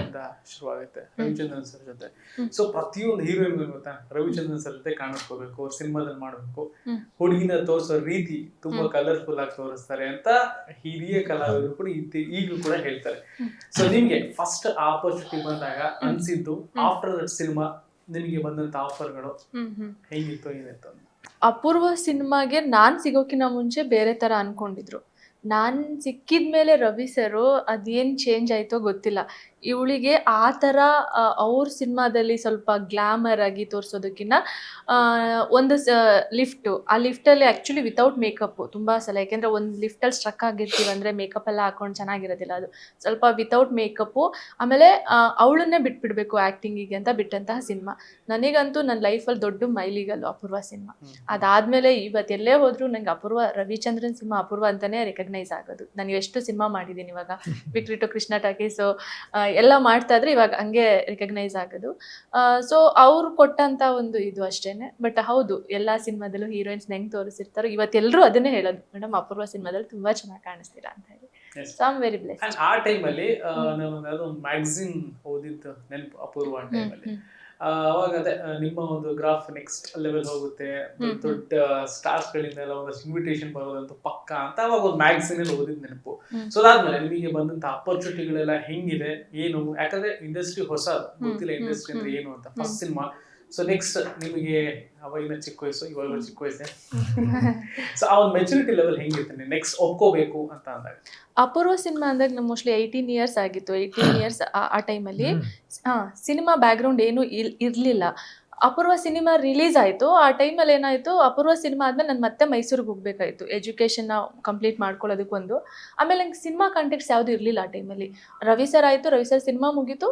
ಅಂತ ಶುರುವಾಗುತ್ತೆ. ರವಿಚಂದ್ರನ್ ಸರ್ ಜೊತೆ. ಸೊ ಪ್ರತಿಯೊಂದು ಹೀರೋಯಿನ್ ಗೊತ್ತಾ? ರವಿಚಂದ್ರನ್ ಸರ್ ಜೊತೆ ಕಾಣಿಸ್ಕೋಬೇಕು. ಅವ್ರ ಸಿನಿಮಾದಲ್ಲಿ ಮಾಡಬೇಕು. ಹುಡುಗಿನ ತೋರಿಸೋ ರೀತಿ ತುಂಬಾ ಕಲರ್ಫುಲ್ ಆಗಿ ತೋರಿಸ್ತಾರೆ ಅಂತ ಹಿರಿಯ ಕಲಾವಿದರು ಕೂಡ ಈಗಲೂ ಕೂಡ ಹೇಳ್ತಾರೆ. ಸೊ ನಿಮ್ಗೆ ಫಸ್ಟ್ ಆಪರ್ಚುನಿಟಿ ಬಂದಾಗ ಅನ್ಸಿದ್ದು ಆಫ್ಟರ್ ದಟ್ ಸಿನಿಮಾ ನಿಮಗೆ ಬಂದಂತ ಆಫರ್ಗಳು ಹೇಗಿತ್ತು ಏನಿತ್ತು ಅಂತ? ಅಪೂರ್ವ ಸಿನಿಮಾಗೆ ನಾನು ಸಿಗೋಕ್ಕಿಂತ ಮುಂಚೆ ಬೇರೆ ಥರ ಅಂದ್ಕೊಂಡಿದ್ರು ನಾನು ಸಿಕ್ಕಿದ ಮೇಲೆ ರವಿ ಸರು ಅದೇನು ಚೇಂಜ್ ಆಯಿತೋ ಗೊತ್ತಿಲ್ಲ. ಇವಳಿಗೆ ಆ ಥರ ಅವ್ರ ಸಿನಿಮಾದಲ್ಲಿ ಸ್ವಲ್ಪ ಗ್ಲಾಮರ್ ಆಗಿ ತೋರಿಸೋದಕ್ಕಿಂತ ಒಂದು ಲಿಫ್ಟು. ಆ ಲಿಫ್ಟಲ್ಲಿ ಆ್ಯಕ್ಚುಲಿ ವಿತೌಟ್ ಮೇಕಪ್ಪು ತುಂಬ ಸಲ. ಯಾಕೆಂದರೆ ಒಂದು ಲಿಫ್ಟಲ್ಲಿ ಸ್ಟ್ರಕ್ ಆಗಿರ್ತೀವಿ ಅಂದರೆ ಮೇಕಪ್ ಎಲ್ಲ ಹಾಕೊಂಡು ಚೆನ್ನಾಗಿರೋದಿಲ್ಲ ಅದು. ಸ್ವಲ್ಪ ವಿತೌಟ್ ಮೇಕಪ್ಪು ಆಮೇಲೆ ಅವಳನ್ನೇ ಬಿಟ್ಬಿಡಬೇಕು ಆ್ಯಕ್ಟಿಂಗಿಗೆ ಅಂತ ಬಿಟ್ಟಂತಹ ಸಿನಿಮಾ. ನನಗಂತೂ ನನ್ನ ಲೈಫಲ್ಲಿ ದೊಡ್ಡ ಮೈಲಿಗಲ್ಲು ಅಪೂರ್ವ ಸಿನಿಮಾ. ಅದಾದಮೇಲೆ ಇವತ್ತು ಎಲ್ಲೇ ಹೋದರೂ ನಂಗೆ ಅಪೂರ್ವ ರವಿಚಂದ್ರನ್ ಸಿನಿಮಾ ಅಪೂರ್ವ ಅಂತಲೇ ರೆಕಗ್ನೈಸ್ ಆಗೋದು. ನಾನು ಎಷ್ಟು ಸಿನಿಮಾ ಮಾಡಿದ್ದೀನಿ ಇವಾಗ. ವಿಕ್ರಿಟು ಕೃಷ್ಣ ಟಾಕೀಸು ಎಲ್ಲ ಮಾಡ್ತಾ ಇದ್ರೆ ಇವಾಗ ಹಂಗೆ ರೆಕಗ್ನೈಸ್ ಆಗೋದು. ಸೊ ಅವ್ರು ಕೊಟ್ಟಂತ ಒಂದು ಇದು ಅಷ್ಟೇನೆ. ಬಟ್ ಹೌದು ಎಲ್ಲ ಸಿನಿಮಾದಲ್ಲೂ ಹೀರೋಯಿನ್ಸ್ ಹೆಂಗ್ ತೋರಿಸಿರ್ತಾರೋ ಇವತ್ತೆಲ್ಲರೂ ಅದನ್ನೇ ಹೇಳೋದು. ಮೇಡಮ್ ಅಪೂರ್ವ ಸಿನಿಮಾದಲ್ಲಿ ತುಂಬಾ ಚೆನ್ನಾಗಿ ಕಾಣಿಸ್ತೀರಾ ಅಂತ ಹೇಳಿ. ಸಮ್ ವೆರಿ ಬ್ಲೆಸ್ ಆ ಟೈಮಲ್ಲಿ ಮ್ಯಾಗಝಿನ್ ಓದಿದ್ದು ನೆನಪು ಅಪೂರ್ವ ಟೈಮಲ್ಲಿ ಅವಾಗ ಅದೇ ನಿಮ್ಮ ಒಂದು ಗ್ರಾಫ್ ನೆಕ್ಸ್ಟ್ ಲೆವೆಲ್ ಹೋಗುತ್ತೆ. ದೊಡ್ಡ ಸ್ಟಾರ್ಸ್ ಗಳಿಂದ ಎಲ್ಲ ಒಂದಷ್ಟು ಇನ್ವಿಟೇಷನ್ ಬರೋದಂತೂ ಪಕ್ಕ ಅಂತ ಅವಾಗ ಒಂದು ಮ್ಯಾಗ್ಸಿನ್ ಅಲ್ಲಿ ಓದಿದ್ ನೆನಪು. ಸೊ ಅದಾದ್ಮೇಲೆ ನಿಮಗೆ ಬಂದಂತ ಅಪರ್ಚುನಿಟಿಗಳೆಲ್ಲ ಹೆಂಗಿದೆ ಏನು? ಯಾಕಂದ್ರೆ ಇಂಡಸ್ಟ್ರಿ ಹೊಸ ಗೊತ್ತಿಲ್ಲ ಇಂಡಸ್ಟ್ರಿ ಅಂದ್ರೆ ಏನು ಅಂತ ಫಸ್ಟ್ ಸಿನಿಮಾ ಸೊ ನೆಕ್ಸ್ಟ್ ನಿಮಗೆ ಅವಾಗಿನ ಚಿಕ್ಕ ವಯಸ್ಸು ಇವಾಗ ಚಿಕ್ಕ ವಯಸ್ಸೇ. ಸೊ ಆ ಒಂದು ಮೆಚುರಿಟಿ ಲೆವೆಲ್ ಹೆಂಗಿರ್ತಾನೆ ನೆಕ್ಸ್ಟ್ ಒಪ್ಕೋಬೇಕು ಅಂತ ಅಂದಾಗ. ಅಪೂರ್ವ ಸಿನಿಮಾ ಅಂದಾಗ ನಮ್ಮ ಮೋಸ್ಟ್ಲಿ ಏಯ್ಟೀನ್ ಇಯರ್ಸ್ ಆಗಿತ್ತು. ಏಯ್ಟೀನ್ ಇಯರ್ಸ್ ಆ ಟೈಮಲ್ಲಿ ಹಾ ಸಿನಿಮಾ ಬ್ಯಾಕ್ಗ್ರೌಂಡ್ ಏನು ಇಲ್ ಇರಲಿಲ್ಲ. ಅಪೂರ್ವ ಸಿನಿಮಾ ರಿಲೀಸ್ ಆಯಿತು. ಆ ಟೈಮಲ್ಲಿ ಏನಾಯಿತು? ಅಪೂರ್ವ ಸಿನಿಮಾ ಆದಮೇಲೆ ನಾನು ಮತ್ತೆ ಮೈಸೂರಿಗೆ ಹೋಗ್ಬೇಕಾಯ್ತು. ಎಜುಕೇಷನ್ನ ಕಂಪ್ಲೀಟ್ ಮಾಡ್ಕೊಳ್ಳೋದಕ್ಕೊಂದು ಆಮೇಲೆ ನಂಗೆ ಸಿನಿಮಾ ಕಾಂಟೆಕ್ಟ್ಸ್ ಯಾವುದು ಇರಲಿಲ್ಲ ಆ ಟೈಮಲ್ಲಿ ರವಿ ಸರ್ ಆಯಿತು ರವಿ ಸರ್ ಸಿನಿಮಾ ಮುಗೀತು.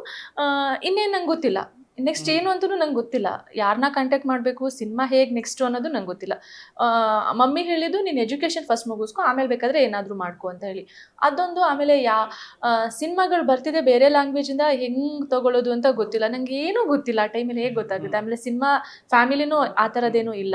ಇನ್ನೇನು ನಂಗೆ ಗೊತ್ತಿಲ್ಲ. ನೆಕ್ಸ್ಟ್ ಏನು ಅಂತೂ ನಂಗೆ ಗೊತ್ತಿಲ್ಲ. ಯಾರನ್ನ ಕಾಂಟ್ಯಾಕ್ಟ್ ಮಾಡಬೇಕು ಸಿನಿಮಾ ಹೇಗೆ ನೆಕ್ಸ್ಟು ಅನ್ನೋದು ನಂಗೆ ಗೊತ್ತಿಲ್ಲ. ಮಮ್ಮಿ ಹೇಳಿದ್ದು ನೀನು ಎಜುಕೇಷನ್ ಫಸ್ಟ್ ಮುಗಿಸ್ಕೊ ಆಮೇಲೆ ಬೇಕಾದರೆ ಏನಾದರೂ ಮಾಡ್ಕೊ ಅಂತ ಹೇಳಿ. ಅದೊಂದು ಆಮೇಲೆ ಯಾ ಸಿನಿಮಾಗಳು ಬರ್ತಿದೆ ಬೇರೆ ಲ್ಯಾಂಗ್ವೇಜಿಂದ ಹೆಂಗೆ ತಗೊಳ್ಳೋದು ಅಂತ ಗೊತ್ತಿಲ್ಲ. ನನಗೆ ಏನೂ ಗೊತ್ತಿಲ್ಲ ಆ ಟೈಮಲ್ಲಿ ಹೇಗೆ ಗೊತ್ತಾಗುತ್ತೆ? ಆಮೇಲೆ ಸಿನಿಮಾ ಫ್ಯಾಮಿಲಿನೂ ಆ ಥರದ್ದೇನೂ ಇಲ್ಲ.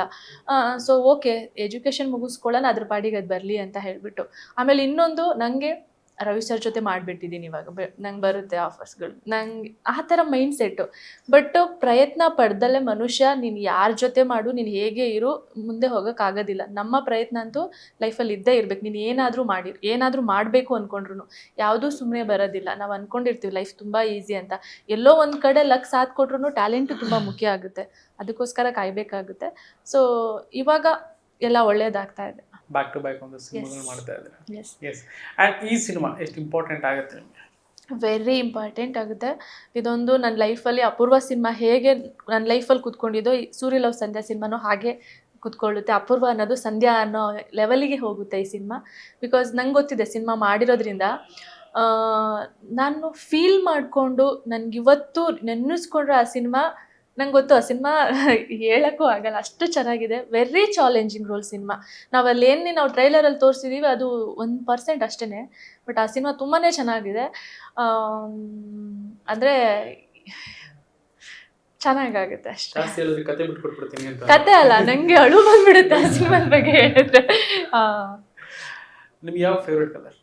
ಸೊ ಓಕೆ ಎಜುಕೇಷನ್ ಮುಗಿಸ್ಕೊಳ್ಳೋಣ ಅದ್ರ ಪಾಡಿಗೆ ಅದು ಬರಲಿ ಅಂತ ಹೇಳಿಬಿಟ್ಟು. ಆಮೇಲೆ ಇನ್ನೊಂದು ನನಗೆ ರವಿ ಸರ್ ಜೊತೆ ಮಾಡಿಬಿಟ್ಟಿದ್ದೀನಿ ಇವಾಗ. ನಂಗೆ ಬರುತ್ತೆ ಆಫರ್ಸ್ಗಳು. ನಂಗೆ ಆ ಥರ ಮೈಂಡ್ ಸೆಟ್ಟು. ಬಟ್ ಪ್ರಯತ್ನ ಪಡ್ದಲ್ಲೇ ಮನುಷ್ಯ, ನೀನು ಯಾರ ಜೊತೆ ಮಾಡು, ನೀನು ಹೇಗೆ ಇರು, ಮುಂದೆ ಹೋಗೋಕ್ಕಾಗೋದಿಲ್ಲ ನಮ್ಮ ಪ್ರಯತ್ನ ಅಂತೂ ಲೈಫಲ್ಲಿ ಇದ್ದೇ ಇರ್ಬೇಕು. ನೀನು ಏನಾದರೂ ಮಾಡಿ ಏನಾದರೂ ಮಾಡಬೇಕು ಅಂದ್ಕೊಂಡ್ರು ಯಾವುದೂ ಸುಮ್ಮನೆ ಬರೋದಿಲ್ಲ. ನಾವು ಅಂದ್ಕೊಂಡಿರ್ತೀವಿ ಲೈಫ್ ತುಂಬ ಈಸಿ ಅಂತ. ಎಲ್ಲೋ ಒಂದು ಕಡೆ ಲಕ್ ಸಾಥ್ ಕೊಟ್ರು ಟ್ಯಾಲೆಂಟು ತುಂಬ ಮುಖ್ಯ ಆಗುತ್ತೆ. ಅದಕ್ಕೋಸ್ಕರ ಕಾಯಬೇಕಾಗುತ್ತೆ. ಸೊ, ಇವಾಗ ಎಲ್ಲ ಒಳ್ಳೆಯದಾಗ್ತಾ ಇದೆ. ಬ್ಯಾಕ್ ಟು ಬ್ಯಾಕ್ ಒಂದು ಸಿನಿಮಾಗಳು ಮಾಡ್ತಾ ಇದ್ದಾರೆ. ಎಸ್ ಆ್ಯಂಡ್ ಈ ಸಿನಿಮಾ ಎಷ್ಟು ಇಂಪಾರ್ಟೆಂಟ್ ಆಗುತ್ತೆ ನಿಮಗೆ? ವೆರಿ ಇಂಪಾರ್ಟೆಂಟ್ ಆಗುತ್ತೆ. ಇದೊಂದು ನನ್ನ ಲೈಫಲ್ಲಿ ಅಪೂರ್ವ ಸಿನಿಮಾ. ಹೇಗೆ ನನ್ನ ಲೈಫಲ್ಲಿ ಕೂತ್ಕೊಂಡಿದ್ದೋ ಈ ಸೂರ್ಯ ಲವ್ ಸಂಧ್ಯಾ ಸಿನಿಮಾನು ಹಾಗೆ ಕೂತ್ಕೊಳ್ಳುತ್ತೆ. ಅಪೂರ್ವ ಅನ್ನೋದು ಸಂಧ್ಯಾ ಅನ್ನೋ ಲೆವೆಲಿಗೆ ಹೋಗುತ್ತೆ ಈ ಸಿನಿಮಾ. ಬಿಕಾಸ್ ನಂಗೆ ಗೊತ್ತಿದೆ ಸಿನಿಮಾ ಮಾಡಿರೋದ್ರಿಂದ ನಾನು ಫೀಲ್ ಮಾಡಿಕೊಂಡು ನನಗಿವತ್ತು ನೆನೆಸ್ಕೊಂಡ್ರೆ ಆ ಸಿನಿಮಾ ನಂಗೆ ಗೊತ್ತು ಆ ಸಿನಿಮಾ ಹೇಳೋಕ್ಕೂ ಆಗಲ್ಲ. ಅಷ್ಟು ಚೆನ್ನಾಗಿದೆ. Very challenging role cinema. ನಾವಲ್ಲಿ ಏನು ನಾವು ಟ್ರೈಲರಲ್ಲಿ ತೋರಿಸಿದೀವಿ ಅದು ಒಂದು ಪರ್ಸೆಂಟ್ ಅಷ್ಟೇ ಬಟ್ ಆ ಸಿನಿಮಾ ತುಂಬಾ ಚೆನ್ನಾಗಿದೆ. ಅಂದರೆ ಚೆನ್ನಾಗಾಗುತ್ತೆ ಅಷ್ಟೇ. ಕತೆ ಅಲ್ಲ ನಂಗೆ ಅಳು ಬಂದ್ಬಿಡುತ್ತೆ ಆ ಸಿನಿಮಾದ ಬಗ್ಗೆ ಹೇಳಿದ್ರೆ. ನಿಮ್ಗೆ ಯಾವ ಫೇವ್ರೆಟ್ ಕಲರ್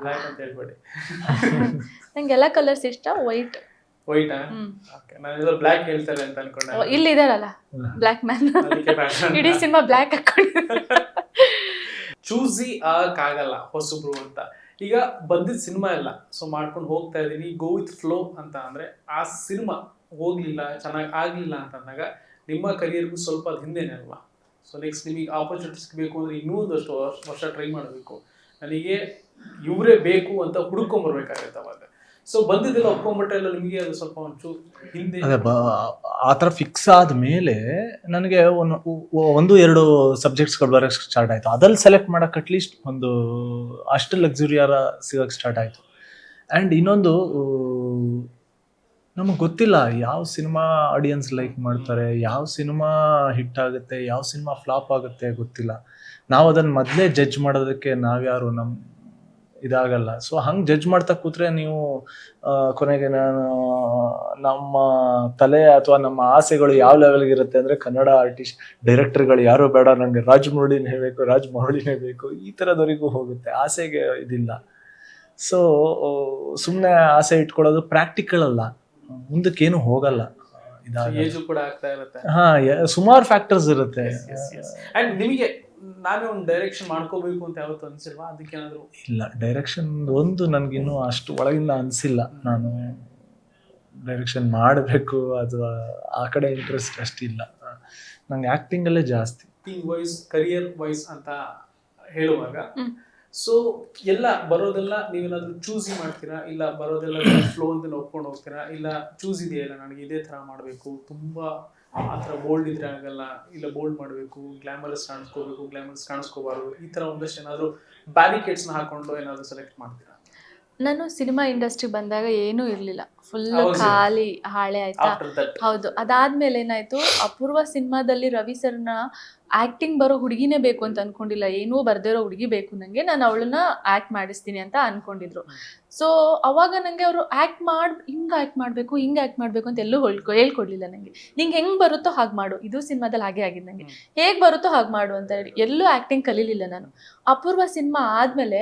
ಬ್ಲ್ಯಾಕ್ ಅಂತ ಹೇಳ್ಬೇಡಿ. ನಂಗೆ ಎಲ್ಲ ಕಲರ್ಸ್ ಇಷ್ಟ ವೈಟ್ ವೈಟಾ ನಾನು ಬ್ಲ್ಯಾಕ್ ಹೇಳ್ತಾರೆ ಅಂತ ಅನ್ಕೊಂಡೆ. ಇಲ್ಲಿ ಇದಾರಲ್ಲ ಬ್ಲ್ಯಾಕ್ ಮ್ಯಾನ್. ಇಡೀ ಸಿನಿಮಾ ಬ್ಲ್ಯಾಕ್ ಹಾಕೊಂಡು ಚೂಸಿ ಆಗಕ್ಕಾಗಲ್ಲ ಹೊಸಬ್ರು ಅಂತ. ಈಗ ಬಂದಿದ್ದ ಸಿನಿಮಾ ಎಲ್ಲ ಸೊ ಮಾಡ್ಕೊಂಡು ಹೋಗ್ತಾ ಇದ್ದೀನಿ. ಗೋ ವಿತ್ ಫ್ಲೋ ಅಂತ ಅಂದ್ರೆ ಆ ಸಿನಿಮಾ ಹೋಗ್ಲಿಲ್ಲ ಚೆನ್ನಾಗಿ ಆಗಲಿಲ್ಲ ಅಂತ ಅಂದಾಗ ನಿಮ್ಮ ಕರಿಯರ್ಗೂ ಸ್ವಲ್ಪ ಅದು ಹಿಂದೆನೆ ಅಲ್ವಾ? ಸೊ ನೆಕ್ಸ್ಟ್ ನಿಮಗೆ ಆಪರ್ಚುನಿಟಿ ಸಿಗಬೇಕು ಅಂದ್ರೆ ಇನ್ನೂ ಒಂದಷ್ಟು ವರ್ಷ- ವರ್ಷ ಟ್ರೈ ಮಾಡಬೇಕು. ನನಗೆ ಇವರೇ ಬೇಕು ಅಂತ ಹುಡುಕೊಂಬರ್ಬೇಕಾಗತ್ತೆ ಅವಾಗ ಸೊ ಬಂದಿದ್ದೆಲ್ಲ ಒಪ್ಕೊಂಡ್ಬಿಟ್ರೆ ಎಲ್ಲ ನಿಮಗೆ ಅದು ಸ್ವಲ್ಪ ಒಂಚೂರು ಹಿಂದೆ ಆ ಥರ ಫಿಕ್ಸ್ ಆದ ಮೇಲೆ ನನಗೆ ಒಂದು ಒಂದು, ಎರಡು ಸಬ್ಜೆಕ್ಟ್ಸ್ಗಳು ಬರೋಕ್ಕೆ ಸ್ಟಾರ್ಟ್ ಆಯಿತು. ಅದಲ್ಲಿ ಸೆಲೆಕ್ಟ್ ಮಾಡೋಕೆ ಅಟ್ಲೀಸ್ಟ್ ಒಂದು ಅಷ್ಟು ಲಕ್ಸುರಿಯಾರ ಸಿಗೋಕ್ಕೆ ಸ್ಟಾರ್ಟ್ ಆಯಿತು. ಆ್ಯಂಡ್ ಇನ್ನೊಂದು ನಮಗೆ ಗೊತ್ತಿಲ್ಲ ಯಾವ ಸಿನಿಮಾ ಆಡಿಯನ್ಸ್ ಲೈಕ್ ಮಾಡ್ತಾರೆ, ಯಾವ ಸಿನಿಮಾ ಹಿಟ್ ಆಗುತ್ತೆ, ಯಾವ ಸಿನಿಮಾ ಫ್ಲಾಪ್ ಆಗುತ್ತೆ ಗೊತ್ತಿಲ್ಲ. ನಾವು ಅದನ್ನು ಮೊದಲೇ ಜಡ್ಜ್ ಮಾಡೋದಕ್ಕೆ ನಾವ್ಯಾರು ನಮ್ಮ ಇದಾಗಲ್ಲ. ಸೊ ಹಂಗೆ ಜಡ್ಜ್ ಮಾಡ್ತಾ ಕೂತ್ರೆ ನೀವು ಕೊನೆಗೆ ನಾನು ನಮ್ಮ ತಲೆ ಅಥವಾ ನಮ್ಮ ಆಸೆಗಳು ಯಾವ ಲೆವೆಲ್ಗೆ ಇರುತ್ತೆ ಅಂದರೆ ಕನ್ನಡ ಆರ್ಟಿಸ್ಟ್ ಡೈರೆಕ್ಟರ್ಗಳು ಯಾರು ಬೇಡ ನನಗೆ ರಾಜ್ ಮುರಳಿನೇ ಬೇಕು ರಾಜ್ ಮೌಳಿನೇ ಬೇಕು ಈ ಥರದವರೆಗೂ ಹೋಗುತ್ತೆ. ಆಸೆಗೆ ಇದಿಲ್ಲ. ಸೊ ಸುಮ್ಮನೆ ಆಸೆ ಇಟ್ಕೊಳ್ಳೋದು ಪ್ರಾಕ್ಟಿಕಲ್ ಅಲ್ಲ. ಮುಂದಕ್ಕೇನು ಹೋಗಲ್ಲ. ಇದಾಗ ಕೂಡ ಆಗ್ತಾ ಇರುತ್ತೆ. ಹಾ ಸುಮಾರು ಫ್ಯಾಕ್ಟರ್ಸ್ ಇರುತ್ತೆ. ಅಂಡ್ ನಿಮಗೆ ನಾನೇ ಒಂದು ಡೈರೆಕ್ಷನ್ ಮಾಡ್ಕೋಬೇಕು ಅಂತ ಯಾವತ್ತು ಅನ್ಸಿಲ್ವಾ? ಅದಕ್ಕೇನಾದ್ರು ಇಲ್ಲ ಡೈರೆಕ್ಷನ್ ಒಂದು ನನಗಿನ್ನೂ ಅಷ್ಟು ಒಳಗಿಂದ ಅನಿಸಿಲ್ಲ. ನಾನು ಡೈರೆಕ್ಷನ್ ಮಾಡಬೇಕು ಅಥವಾ ಆ ಕಡೆ ಇಂಟ್ರೆಸ್ಟ್ ಅಷ್ಟಿಲ್ಲ. ನಂಗೆ ಆ್ಯಕ್ಟಿಂಗಲ್ಲೇ ಜಾಸ್ತಿ. ಆಕ್ಟಿಂಗ್ ವೈಸ್ ಕರಿಯರ್ ವೈಸ್ ಅಂತ ಹೇಳುವಾಗ. ಸೊ ಎಲ್ಲ ಬರೋದೆಲ್ಲ ನೀವೇನಾದರೂ ಚೂಸ್ ಮಾಡ್ತೀರಾ? ಇಲ್ಲ ಬರೋದೆಲ್ಲ ಫ್ಲೋ ಅಂತ ಒಪ್ಕೊಂಡು ಹೋಗ್ತೀರಾ? ಇಲ್ಲ ಚೂಸ್ ಇದೆಯಲ್ಲ ನನಗೆ ಇದೇ ತರ ಮಾಡಬೇಕು ತುಂಬಾ ಆ ಥರ ಬೋಲ್ಡ್ ಇದ್ರೆ ಆಗಲ್ಲ ಇಲ್ಲ ಬೋಲ್ಡ್ ಮಾಡಬೇಕು ಗ್ಲಾಮರಸ್ ಕಾಣಿಸ್ಕೋಬೇಕು ಗ್ಲಾಮರಸ್ ಕಾಣಿಸ್ಕೋಬಾರ್ದು ಈ ಥರ ಒಂದಷ್ಟು ಏನಾದರೂ ಬ್ಯಾರಿಕೇಡ್ಸ್ನ ಹಾಕೊಂಡು ಏನಾದರೂ ಸೆಲೆಕ್ಟ್ ಮಾಡ್ತೀರಾ? ನಾನು ಸಿನಿಮಾ ಇಂಡಸ್ಟ್ರಿ ಬಂದಾಗ ಏನೂ ಇರಲಿಲ್ಲ. ಫುಲ್ ಖಾಲಿ ಹಾಳೆ ಆಯ್ತಾ? ಹೌದು. ಅದಾದ್ಮೇಲೆ ಏನಾಯ್ತು? ಅಪೂರ್ವ ಸಿನಿಮಾದಲ್ಲಿ ರವಿ ಸರ್ನ ಆಕ್ಟಿಂಗ್ ಬರೋ ಹುಡುಗಿನೇ ಬೇಕು ಅಂತ ಅನ್ಕೊಂಡಿಲ್ಲ. ಏನೂ ಬರ್ದಿರೋ ಹುಡುಗಿ ಬೇಕು. ನಂಗೆ ನಾನು ಅವಳನ್ನ ಆಕ್ಟ್ ಮಾಡಿಸ್ತೀನಿ ಅಂತ ಅನ್ಕೊಂಡಿದ್ರು. ಸೊ ಅವಾಗ ನನಗೆ ಅವರು ಆ್ಯಕ್ಟ್ ಮಾಡ್ ಹಿಂಗೆ ಆ್ಯಕ್ಟ್ ಮಾಡಬೇಕು ಹಿಂಗೆ ಆ್ಯಕ್ಟ್ ಮಾಡಬೇಕು ಅಂತ ಎಲ್ಲೂ ಹೊಳ್ಕೊ ಹೇಳ್ಕೊಡ್ಲಿಲ್ಲ ನನಗೆ ನಿಂಗೆ ಹೆಂಗೆ ಬರುತ್ತೋ ಹಾಗೆ ಮಾಡು. ಇದು ಸಿನಿಮಾದಲ್ಲಿ ಹಾಗೆ ಆಗಿದೆ ನನಗೆ ಹೇಗೆ ಬರುತ್ತೋ ಹಾಗೆ ಮಾಡು ಅಂತ ಹೇಳಿ. ಎಲ್ಲೂ ಆ್ಯಕ್ಟಿಂಗ್ ಕಲೀಲಿಲ್ಲ ನಾನು. ಅಪೂರ್ವ ಸಿನಿಮಾ ಆದಮೇಲೆ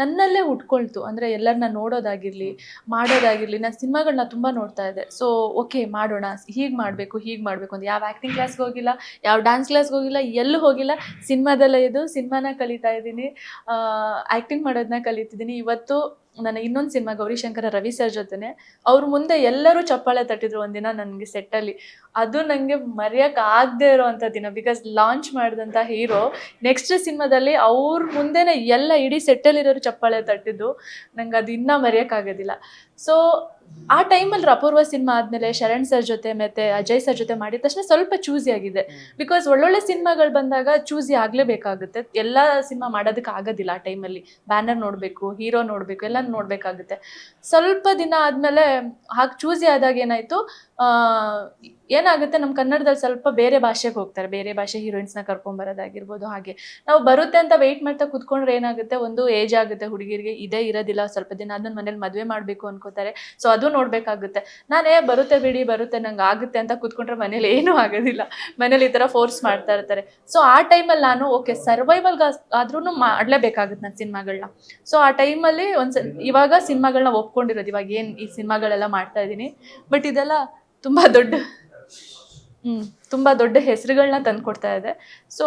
ನನ್ನಲ್ಲೇ ಹುಟ್ಕೊಳ್ತು ಅಂದರೆ ಎಲ್ಲರನ್ನ ನೋಡೋದಾಗಿರ್ಲಿ ಮಾಡೋದಾಗಿರ್ಲಿ ನಾನು ಸಿನಿಮಾಗಳನ್ನ ತುಂಬ ನೋಡ್ತಾ ಇದ್ದೆ. ಸೊ ಓಕೆ ಮಾಡೋಣ. ಹೀಗೆ ಮಾಡಬೇಕು ಹೀಗೆ ಮಾಡಬೇಕು ಅಂತ. ಯಾವ ಆ್ಯಕ್ಟಿಂಗ್ ಕ್ಲಾಸ್ಗೆ ಹೋಗಿಲ್ಲ ಯಾವ ಡ್ಯಾನ್ಸ್ ಕ್ಲಾಸ್ಗೆ ಹೋಗಿಲ್ಲ ಎಲ್ಲೂ ಹೋಗಿಲ್ಲ. ಸಿನಿಮಾದಲ್ಲೇ ಇದು ಸಿನಿಮಾನ ಕಲಿತಾ ಇದ್ದೀನಿ. ಆ್ಯಕ್ಟಿಂಗ್ ಮಾಡೋದನ್ನ ಕಲಿತಿದ್ದೀನಿ. ಇವತ್ತು ನನ್ನ ಇನ್ನೊಂದು ಸಿನಿಮಾ ಗೌರಿಶಂಕರ ರವಿ ಸರ್ ಜೊತೆನೆ, ಅವ್ರ ಮುಂದೆ ಎಲ್ಲರೂ ಚಪ್ಪಾಳೆ ತಟ್ಟಿದ್ರು ಒಂದಿನ ನನಗೆ ಸೆಟ್ಟಲ್ಲಿ ಅದು ನನಗೆ ಮರೆಯೋಕೆ ಆಗದೆ ಇರೋವಂಥ ದಿನ ಬಿಕಾಸ್ ಲಾಂಚ್ ಮಾಡಿದಂಥ ಹೀರೋ ನೆಕ್ಸ್ಟ್ ಸಿನಿಮಾದಲ್ಲಿ ಅವ್ರ ಮುಂದೆನೇ ಎಲ್ಲ ಇಡೀ ಸೆಟ್ಟಲ್ಲಿರೋರು ಚಪ್ಪಾಳೆ ತಟ್ಟಿದ್ದು, ನಂಗೆ ಅದು ಇನ್ನೂ ಮರೆಯೋಕ್ಕಾಗೋದಿಲ್ಲ ಸೊ ಆ ಟೈಮಲ್ಲಿ ಅಪೂರ್ವ ಸಿನಿಮಾ ಆದಮೇಲೆ ಶರಣ್ ಸರ್ ಜೊತೆ ಮತ್ತೆ ಅಜಯ್ ಸರ್ ಜೊತೆ ಮಾಡಿದ ತಕ್ಷಣ ಸ್ವಲ್ಪ ಚೂಸಿ ಆಗಿದೆ. ಬಿಕಾಸ್ ಒಳ್ಳೊಳ್ಳೆ ಸಿನಿಮಾಗಳು ಬಂದಾಗ ಚೂಸಿ ಆಗಲೇಬೇಕಾಗುತ್ತೆ. ಎಲ್ಲ ಸಿನಿಮಾ ಮಾಡೋದಕ್ಕೆ ಆಗೋದಿಲ್ಲ ಆ ಟೈಮಲ್ಲಿ. ಬ್ಯಾನರ್ ನೋಡಬೇಕು ಹೀರೋ ನೋಡಬೇಕು ಎಲ್ಲ ನೋಡಬೇಕಾಗುತ್ತೆ. ಸ್ವಲ್ಪ ದಿನ ಆದಮೇಲೆ ಹಾಗೆ ಚೂಸಿ ಆದಾಗ ಏನಾಯಿತು ಏನಾಗುತ್ತೆ ನಮ್ಮ ಕನ್ನಡದಲ್ಲಿ ಸ್ವಲ್ಪ ಬೇರೆ ಭಾಷೆಗೆ ಹೋಗ್ತಾರೆ. ಬೇರೆ ಭಾಷೆ ಹೀರೋಯಿನ್ಸ್ನ ಕರ್ಕೊಂಬರೋದಾಗಿರ್ಬೋದು ಹಾಗೆ. ನಾವು ಬರುತ್ತೆ ಅಂತ ವೆಯ್ಟ್ ಮಾಡ್ತಾ ಕುತ್ಕೊಂಡ್ರೆ ಏನಾಗುತ್ತೆ, ಒಂದು ಏಜ್ ಆಗುತ್ತೆ, ಹುಡುಗಿರಿಗೆ ಇದೇ ಇರೋದಿಲ್ಲ, ಸ್ವಲ್ಪ ದಿನ ಅದನ್ನ ಮನೇಲಿ ಮದುವೆ ಮಾಡಬೇಕು ಅನ್ಕೋತಾರೆ. ಸೊ ಅದು ನೋಡಬೇಕಾಗುತ್ತೆ. ನಾನೇ ಬರುತ್ತೆ ಬಿಡಿ, ಬರುತ್ತೆ, ನಂಗೆ ಆಗುತ್ತೆ ಅಂತ ಕುತ್ಕೊಂಡ್ರೆ ಮನೇಲಿ ಏನೂ ಆಗೋದಿಲ್ಲ. ಮನೇಲಿ ಈ ಥರ ಫೋರ್ಸ್ ಮಾಡ್ತಾ ಇರ್ತಾರೆ. ಸೊ ಆ ಟೈಮಲ್ಲಿ ನಾನು, ಓಕೆ ಸರ್ವೈವಲ್ಗೆ ಆದ್ರೂ ಮಾಡಲೇಬೇಕಾಗುತ್ತೆ ನನ್ನ ಸಿನಿಮಾಗಳನ್ನ ಸೊ ಆ ಟೈಮಲ್ಲಿ ಒಂದು ಇವಾಗ ಸಿನಿಮಾಗಳನ್ನ ಒಪ್ಕೊಂಡಿರೋದು. ಇವಾಗ ಏನು ಈ ಸಿನಿಮಾಗಳೆಲ್ಲ ಮಾಡ್ತಾ ಇದ್ದೀನಿ ಬಟ್ ಇದೆಲ್ಲ ತುಂಬ ದೊಡ್ಡ ಹ್ಞೂ ತುಂಬ ದೊಡ್ಡ ಹೆಸರುಗಳನ್ನ ತಂದುಕೊಡ್ತಾ ಇದೆ. ಸೊ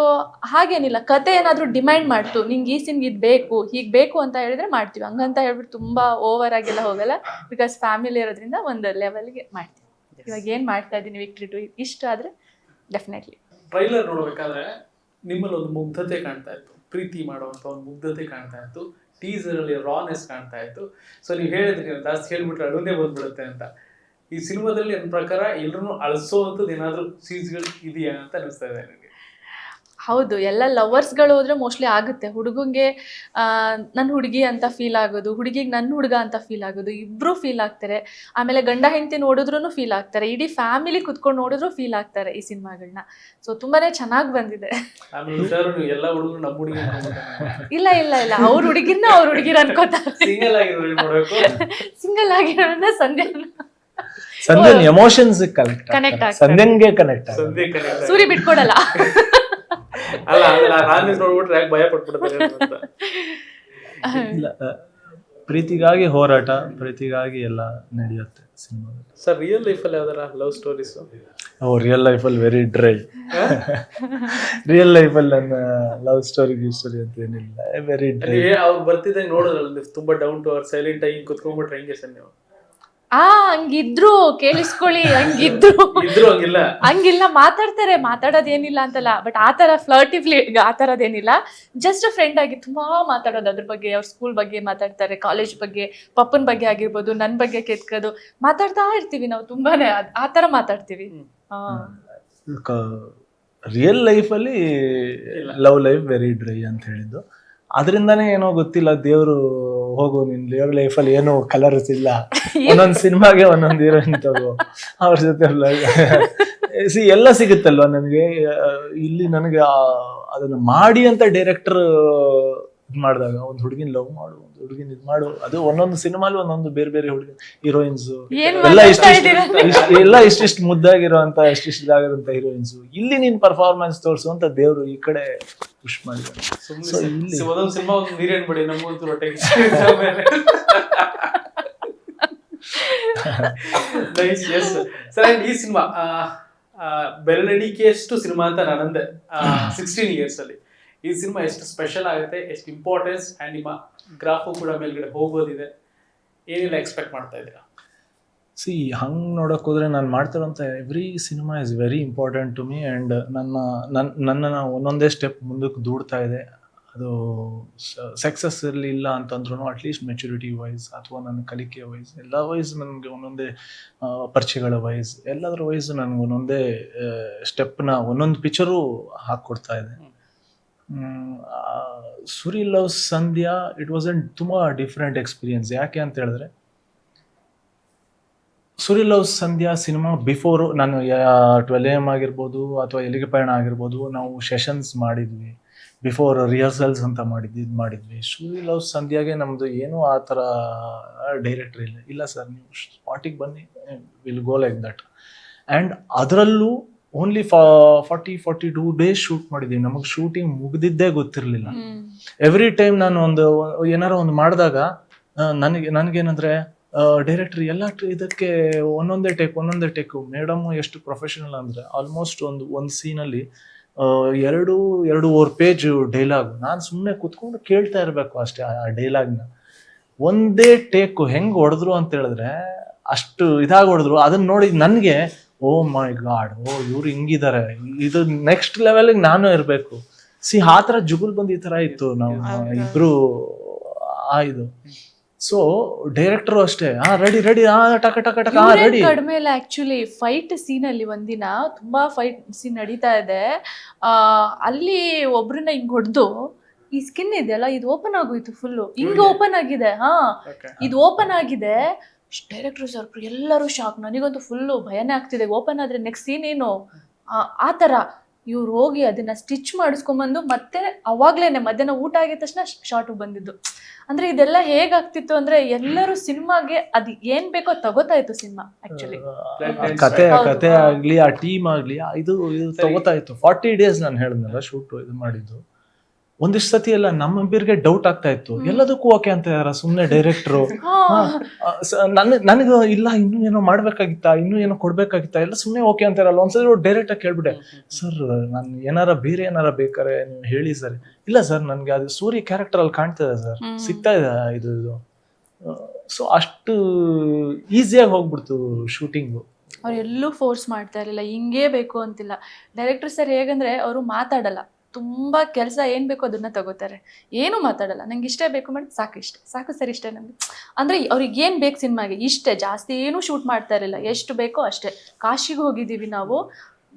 ಹಾಗೇನಿಲ್ಲ ಕತೆ ಏನಾದರೂ ಡಿಮ್ಯಾಂಡ್ ಮಾಡ್ತು ನಿಂಗೆ ಈ ಸಿನ್ಗೆ ಇದು ಬೇಕು ಹೀಗೆ ಬೇಕು ಅಂತ ಹೇಳಿದ್ರೆ ಮಾಡ್ತೀವಿ. ಹಂಗಂತ ಹೇಳ್ಬಿಟ್ಟು ತುಂಬ ಓವರ್ ಆಗೆಲ್ಲ ಹೋಗಲ್ಲ ಬಿಕಾಸ್ ಫ್ಯಾಮಿಲಿ ಇರೋದ್ರಿಂದ ಒಂದು ಲೆವೆಲ್ಗೆ ಮಾಡ್ತೀವಿ. ಇವಾಗ ಏನು ಮಾಡ್ತಾ ಇದ್ದೀನಿ ವಿಕ್ಟ್ರಿ ಟು ಇಷ್ಟ ಆದರೆ ಡೆಫಿನೆಟ್ಲಿ ಟ್ರೈಲರ್ ನೋಡಬೇಕಾದ್ರೆ ನಿಮ್ಮಲ್ಲಿ ಒಂದು ಮುಗ್ಧತೆ ಕಾಣ್ತಾ ಇತ್ತು. ಪ್ರೀತಿ ಮಾಡುವಂತ ಒಂದು ಮುಗ್ಧತೆ ಕಾಣ್ತಾ ಇತ್ತು. ಟೀಸರ್ ಅಲ್ಲಿ ರಾನೆಸ್ ಕಾಣ್ತಾ ಇತ್ತು. ಸೊ ನೀವು ಹೇಳಿದ್ರಿ ನೀವು ಜಾಸ್ತಿ ಹೇಳ್ಬಿಟ್ರೆ ಅಡುಗೆ ಬಂದ್ಬಿಡುತ್ತೆ ಅಂತ. ಈ ಸಿನಿಮಾದಲ್ಲಿ ನನ್ನ ಪ್ರಕಾರ ಎಲ್ಲರೂ ಅಳಿಸೋವಂಥದ್ದು ಏನಾದರೂ ಸೀನ್ಸ್ಗಳು ಇದೆಯಾ ಅಂತ ಅನಿಸ್ತಾ ಇದೆ ನನಗೆ. ಹೌದು ಎಲ್ಲ ಲವರ್ಸ್ಗಳು ಹೋದ್ರೆ ಮೋಸ್ಟ್ಲಿ ಆಗುತ್ತೆ. ಹುಡುಗಂಗೆ ನನ್ನ ಹುಡುಗಿ ಅಂತ ಫೀಲ್ ಆಗೋದು ಹುಡುಗಿಗೆ ನನ್ನ ಹುಡುಗ ಅಂತ ಫೀಲ್ ಆಗೋದು ಇಬ್ರು ಫೀಲ್ ಆಗ್ತಾರೆ. ಆಮೇಲೆ ಗಂಡ ಹೆಂಡತಿ ನೋಡಿದ್ರು ಫೀಲ್ ಆಗ್ತಾರೆ. ಇಡೀ ಫ್ಯಾಮಿಲಿ ಕುತ್ಕೊಂಡು ನೋಡಿದ್ರು ಫೀಲ್ ಆಗ್ತಾರೆ ಈ ಸಿನಿಮಾಗಳನ್ನ ಸೊ ತುಂಬಾನೇ ಚೆನ್ನಾಗಿ ಬಂದಿದೆ. ಇಲ್ಲ ಇಲ್ಲ ಇಲ್ಲ. ಅವ್ರ ಹುಡುಗಿನ ಅವ್ರ ಹುಡುಗಿರ ಅನ್ಕೋತಾರೆ. ಸಿಂಗಲ್ ಆಗಿರೋ ನೋಡಬೇಕು ಸಿಂಗಲ್ ಆಗಿರೋಣ ಸಂಧ್ಯಾ ಸಂಧ್ಯನ್ ಎಮೋಷನ್ಸ್ ಕನೆಕ್ಟ್ Connect ಆಗ್ತಾರೆ. ಸಂಧ್ಯನ್ಗೆ ಕನೆಕ್ಟ್ ಕನೆಕ್ಟ್ ಸೂರಿ ಬಿಟ್ಕೊಡಲ್ಲ. ಅಲ್ಲ ಅಲ್ಲ ಹಾನಿ ನೋಡ್ಬಿಟ್ರೆ ಯಾಕೆ ಭಯ ಪಟ್ಬಿಡ್ತಾರೆ ಅಂತ. ಇಲ್ಲ ಆ, ಪ್ರೀತಿಗಾಗಿ ಹೋರಾಟ ಪ್ರೀತಿಗಾಗಿ ಎಲ್ಲ ನಡೆಯುತ್ತೆ ಸಿನಿಮಾದಲ್ಲಿ. ಸರ್ ರಿಯಲ್ ಲೈಫಲ್ಲಿ ಯಾವ್ದಾರ ಲವ್ ಸ್ಟೋರೀಸ್ ಓ ರಿಯಲ್ ಲೈಫಲ್ಲಿ ವೆರಿ ಡ್ರೈ ರಿಯಲ್ ಲೈಫಲ್ಲಿ ನನ್ನ ಲವ್ ಸ್ಟೋರಿ ಗೀವ್ ಸ್ಟೋರಿ ಅಂತ ಏನಿಲ್ಲ. ವೆರಿ ಡ್ರೈ ಅವ್ರು ಬರ್ತಿದ್ದಂಗೆ ನೋಡಿದ್ರಲ್ಲ ನೀವು ತುಂಬಾ ಡೌನ್ ಟು ಅವರ್ ಸೈಲೆಂಟ್ ಆಗಿ ಕುತ್ಕೊಂಡ್ಬಿಟ್ರೆ ಹೆಂಗೆ ಸರ್ ನೀವು? ಆ ಹಂಗಿದ್ರು ಕೇಳಿಸ್ಕೊಳ್ಳಿ ಹಂಗಿದ್ರು. ಇದ್ರು ಹಂಗಿಲ್ಲ. ಹಂಗಿಲ್ಲ ಮಾತಾಡ್ತಾರೆ ಮಾತಾಡೋದೇನಿಲ್ಲ ಅಂತಲ್ಲ. ಬಟ್ ಆ ತರ ಫ್ಲರ್ಟಿವ್ಲಿ ಆ ತರದೇನಿಲ್ಲ ಜಸ್ಟ್ ಫ್ರೆಂಡ್ ಆಗಿ ತುಂಬಾ ಮಾತಾಡೋದು ಅದ್ರ ಬಗ್ಗೆ ಅವ್ರ ಸ್ಕೂಲ್ ಬಗ್ಗೆ ಮಾತಾಡ್ತಾರೆ ಕಾಲೇಜ್ ಬಗ್ಗೆ ಪಪ್ಪನ ಬಗ್ಗೆ ಆಗಿರ್ಬೋದು ನನ್ನ ಬಗ್ಗೆ ಕೆತ್ಕೋದು. ಮಾತಾಡ್ತಾ ಇರ್ತೀವಿ ನಾವು ತುಂಬಾನೇ ಆ ತರ ಮಾತಾಡ್ತೀವಿ. ರಿಯಲ್ ಲೈಫಲ್ಲಿ ಅಲ್ಲಿ ಲವ್ ಲೈಫ್ ವೆರಿ ಡ್ರೈ ಅಂತ ಹೇಳಿದ್ದು. ಅದರಿಂದಾನೇ ಏನೋ ಗೊತ್ತಿಲ್ಲ ದೇವರು ಹೋಗು ನಿನ್ ಲೈಫಲ್ಲಿ ಏನು ಕಲರ್ಸ್ ಇಲ್ಲ. ಒಂದೊಂದು ಸಿನಿಮಾಗೆ ಒಂದೊಂದು ಹೀರೋಯಿನ್ ತಗೋ ಅವ್ರ ಜೊತೆ ಸಿ ಎಲ್ಲ ಸಿಗುತ್ತಲ್ವಾ ನನಗೆ? ಇಲ್ಲಿ ನನಗೆ ಆ- ಅದನ್ನ ಮಾಡಿ ಅಂತ ಡೈರೆಕ್ಟರ್ ಇದು ಮಾಡಿದಾಗ ಒಂದು ಹುಡುಗಿನ ಲವ್ ಮಾಡು ಒಂದು ಹುಡುಗಿನ ಇದು ಮಾಡು. ಅದು ಒಂದೊಂದು ಸಿನಿಮಾಲಿ ಒಂದೊಂದು ಬೇರೆ ಬೇರೆ ಹುಡುಗಿ ಹೀರೋಯಿನ್ಸ್ ಎಲ್ಲ ಇಷ್ಟ್- ಎಲ್ಲ ಇಷ್ಟಿಷ್ಟು ಮುದ್ದಾಗಿರುವಂತ ಇಷ್ಟಿಷ್ಟು ಇದಾಗಿರುವಂತ ಹೀರೋಯಿನ್ಸ್ ಇಲ್ಲಿ ನೀನ್ ಪರ್ಫಾರ್ಮೆನ್ಸ್ ತೋರಿಸುವಂತ ದೇವ್ರು ಈ ಕಡೆ ಪುಷ್ ಮಾಡಿದ್ದಾರೆ ಒಂದೊಂದು ಸಿನಿಮಾ ಒಂದು ಬಿಡಿ ನಮಗಂತೂ ನೈಸ್ ಎಸ್ ಸರ್ ಈ ಸಿನಿಮಾ ಬೆರಳೆಣಿಕೆಯಷ್ಟು ಸಿನಿಮಾ ಅಂತ ನಾನಂದೆ. ಸಿಕ್ಸ್ಟೀನ್ ಇಯರ್ಸ್ ಅಲ್ಲಿ. ಈ ಸಿನಿಮಾ ಎಷ್ಟು ಸ್ಪೆಷಲ್ ಆಗುತ್ತೆ ಎಷ್ಟು ಇಂಪಾರ್ಟೆನ್ಸ್ ಅಂಡ್ ನಿಮ್ಮ ಗ್ರಾಫು ಕೂಡ ಮೇಲ್ಗಡೆ ಹೋಗೋದಿದೆ. ಏನೆಲ್ಲ ಎಕ್ಸ್ಪೆಕ್ಟ್ ಮಾಡ್ತಾ ಇದ್ದೀರಾ? ಸಿ ಹಂಗೆ ನೋಡೋಕೆ ಹೋದರೆ ನಾನು ಮಾಡ್ತಿರೋಂಥ every cinema is very important to me and ನನ್ನ ನನ್ನ ನನ್ನನ್ನು ಒಂದೊಂದೇ ಸ್ಟೆಪ್ ಮುಂದಕ್ಕೆ ದೂಡ್ತಾ ಇದೆ. ಅದು ಸಕ್ಸಸ್ ಇರಲಿಲ್ಲ ಅಂತಂದ್ರೂ ಅಟ್ಲೀಸ್ಟ್ ಮೆಚುರಿಟಿ ವೈಸ್ ಅಥವಾ ನನ್ನ ಕಲಿಕೆ ವೈಸ್ ಎಲ್ಲ ವೈಸ್ ನನಗೆ ಒಂದೊಂದೇ ಪರಿಚಯಗಳ ವೈಸ್ ಎಲ್ಲದರ ವೈಸ್ ನನಗೆ ಒಂದೊಂದೇ ಸ್ಟೆಪ್ನ ಒಂದೊಂದು ಪಿಕ್ಚರು ಹಾಕ್ಕೊಡ್ತಾ ಇದೆ. Suri love Sandhya it was an ತುಂಬ ಡಿಫ್ರೆಂಟ್ ಎಕ್ಸ್ಪೀರಿಯನ್ಸ್ ಯಾಕೆ ಅಂತ ಹೇಳಿದ್ರೆ, Suri love Sandhya cinema before ನಾನು ಟ್ವೆಲ್ ಎಂ ಆಗಿರ್ಬೋದು ಅಥವಾ ಎಲ್ಲಿಗೆ ಪಯಣ ಆಗಿರ್ಬೋದು, ನಾವು ಸೆಷನ್ಸ್ ಮಾಡಿದ್ವಿ. ಬಿಫೋರ್ ರಿಹರ್ಸಲ್ಸ್ ಅಂತ ಮಾಡಿದ್ವಿ, ಇದು ಮಾಡಿದ್ವಿ. ಸುರಿ ಲವ್ ಸಂಧ್ಯಾಗೆ ನಮ್ಮದು ಏನೂ ಆ ಥರ ಡೈರೆಕ್ಟ್ರ್ ಇಲ್ಲ. ಇಲ್ಲ ಸರ್, ನೀವು ಸ್ಪಾಟಿಗೆ ಬನ್ನಿ will go like that and ಅದರಲ್ಲೂ only forty forty two days shoot ಮಾಡಿದ್ವಿ. ನಮಗೆ ಶೂಟಿಂಗ್ ಮುಗ್ದಿದ್ದೇ ಗೊತ್ತಿರಲಿಲ್ಲ. ಎವ್ರಿ ಟೈಮ್ ನಾನು ಒಂದು ಏನಾರ ಒಂದು ಮಾಡಿದಾಗ ನನಗೆ ನನಗೇನಂದ್ರೆ ಡೈರೆಕ್ಟರ್ ಎಲ್ಲ ಇದಕ್ಕೆ ಒಂದೊಂದೇ ಟೇಕ್ ಒಂದೊಂದೇ ಟೇಕ್ ಮೇಡಮ್ ಎಷ್ಟು ಪ್ರೊಫೆಷನಲ್ ಅಂದ್ರೆ ಆಲ್ಮೋಸ್ಟ್ ಒಂದು ಒಂದು ಸೀನಲ್ಲಿ ಎರಡು ಎರಡೂವರೆ ಪೇಜ್ ಡೈಲಾಗ್ ನಾನು ಸುಮ್ಮನೆ ಕುತ್ಕೊಂಡು ಕೇಳ್ತಾ ಇರಬೇಕು ಅಷ್ಟೇ ಆ ಡೈಲಾಗ್ನ ಒಂದೇ ಟೇಕು ಹೆಂಗ್ ಹೊಡೆದ್ರು ಅಂತ ಹೇಳಿದ್ರೆ ಅಷ್ಟು ಇದಾಗಿ ಹೊಡೆದ್ರು. ಅದನ್ನ ನೋಡಿ ನನಗೆ ಓ ಮೈ ಗಾಡ್ ಓ ಇವ್ರು ಹಿಂಗಿದ್ದಾರೆ ಇದು ನೆಕ್ಸ್ಟ್ ಲೆವೆಲ್ಗೆ ನಾನು ಇರಬೇಕು. ಸಿ ಆ ಥರ ಜುಗುಲ್ ಬಂದು ಈ ಥರ ಇತ್ತು ನಾವು. ಇಬ್ರು ಆ ಇದು. ಸೊ ಡೈರೆಕ್ಟರ್ ಅಷ್ಟೇ. ಹಾ ರೆಡಿ ರೆಡಿ ಹಾ ಟಕ ಟಕ ಟಕ ರೆಡಿ ಕಡಿಮೆ ಇಲ್ಲ ಆಕ್ಚುಲಿ ಫೈಟ್ ಸೀನ್ ಅಲ್ಲಿ ಒಂದಿನ ತುಂಬಾ ಫೈಟ್ ಸೀನ್ ನಡೀತಾ ಇದೆ. ಆ ಅಲ್ಲಿ ಒಬ್ರನ್ನ ಹಿಂಗ್ ಹೊಡೆದು ಈ ಸ್ಕಿನ್ ಇದೆಯಲ್ಲ ಇದು ಓಪನ್ ಆಗೋಯ್ತು ಫುಲ್ಲು ಹಿಂಗ್ ಓಪನ್ ಆಗಿದೆ ಹಾ. ಇದು ಓಪನ್ ಆಗಿದೆ ಡೈರೆಕ್ಟರ್ ಸರ್ ಎಲ್ಲರೂ ಶಾಕ್ ನನಗಂತೂ ಫುಲ್ಲು ಭಯನೇ ಆಗ್ತಿದೆ. ಓಪನ್ ಆದ್ರೆ ನೆಕ್ಸ್ಟ್ ಸೀನ್ ಏನು? ಆ- ಥರ ಇವ್ರು ಹೋಗಿ ಅದನ್ನ ಸ್ಟಿಚ್ ಮಾಡಿಸ್ಕೊಂಬಂದು ಮತ್ತೆ ಅವಾಗ್ಲೇನೆ ಮಧ್ಯಾಹ್ನ ಊಟ ಆಗಿದ ತಕ್ಷಣ ಶಾರ್ಟ್ ಬಂದಿದ್ದು. ಅಂದ್ರೆ ಇದೆಲ್ಲ ಹೇಗಾಗ್ತಿತ್ತು ಅಂದ್ರೆ ಎಲ್ಲರೂ ಸಿನಿಮಾಗೆ ಅದು ಏನ್ ಬೇಕೋ ತಗೋತಾ ಇತ್ತು ಸಿನಿಮಾ ಆ್ಯಕ್ಚುಲಿ ಕತೆ. ಕತೆ ಆಗಲಿ ಆ ಟೀಮ್ ಆಗಲಿ ಇದು ಇದು. ತಗೋತಾ ಇತ್ತು. ಫಾರ್ಟಿ ಡೇಸ್ ನಾನು ಹೇಳಿದ್ನಲ್ಲ ಶೂಟ್ ಇದು ಮಾಡಿದ್ದು. ಒಂದಿಷ್ಟು ಸತಿ ಎಲ್ಲ ನಮ್ಮ ಬೀರ್ಗೆ ಡೌಟ್ ಆಗ್ತಾ ಇತ್ತು. ಎಲ್ಲದಕ್ಕೂ ಓಕೆ ಅಂತ ಯಾರ ಸುಮ್ಮನೆ ಡೈರೆಕ್ಟ್ರು ನನ್ ನನಗೆ ಇಲ್ಲ ಇನ್ನೂ ಏನೋ ಮಾಡ್ಬೇಕಾಗಿತ್ತಾ ಇನ್ನೂ ಏನೋ ಕೊಡ್ಬೇಕಾಗಿತ್ತಾ ಎಲ್ಲ ಸುಮ್ಮನೆ ಓಕೆ ಅಂತಾರಲ್ಲ. ಒಂದ್ಸರಿ ಡೈರೆಕ್ಟ್ ಆಗಿ ಕೇಳ್ಬಿಟ್ಟೆ ಸರ್ ನಾನು ಏನಾರ ಬೇರೆ ಏನಾರ ಬೇಕಾರೆ ನೀವು ಹೇಳಿ ಸರ್. ಇಲ್ಲ ಸರ್ ನನಗೆ ಅದು ಸೂರ್ಯ ಕ್ಯಾರೆಕ್ಟರ್ ಅಲ್ಲಿ ಕಾಣ್ತದೆ ಸರ್. ಸಿಗ್ತಾ ಇದೆ ಇದು ಇದು. ಸೊ ಅಷ್ಟು ಈಸಿಯಾಗಿ ಹೋಗ್ಬಿಡ್ತು ಶೂಟಿಂಗು ಅವ್ರು ಎಲ್ಲೂ ಫೋರ್ಸ್ ಮಾಡ್ತಾ ಇರಲಿಲ್ಲ ಹಿಂಗೇ ಬೇಕು ಅಂತಿಲ್ಲ. ಡೈರೆಕ್ಟರ್ ಸರ್ ಹೇಗಂದ್ರೆ ಅವರು ಮಾತಾಡಲ್ಲ. ತುಂಬಾ ಕೆಲಸ ಏನ್ ಬೇಕೋ ಅದನ್ನ ತಗೋತಾರೆ. ಏನೂ ಮಾತಾಡಲ್ಲ. ನಂಗೆ ಇಷ್ಟೇ ಬೇಕು ಮಾಡಿ, ಸಾಕು ಇಷ್ಟೇ. ಸಾಕು ಸರ್ ಇಷ್ಟೇ ನಮಗೆ. ಅಂದ್ರೆ ಅವ್ರಿಗೆ ಏನು ಬೇಕು ಸಿನಿಮಾಗೆ? ಇಷ್ಟೇ. ಜಾಸ್ತಿ ಏನೂ ಶೂಟ್ ಮಾಡ್ತಾ ಇರಲಿಲ್ಲ. ಎಷ್ಟು ಬೇಕೋ ಅಷ್ಟೇ. ಕಾಶಿಗೆ ಹೋಗಿದ್ದೀವಿ ನಾವು.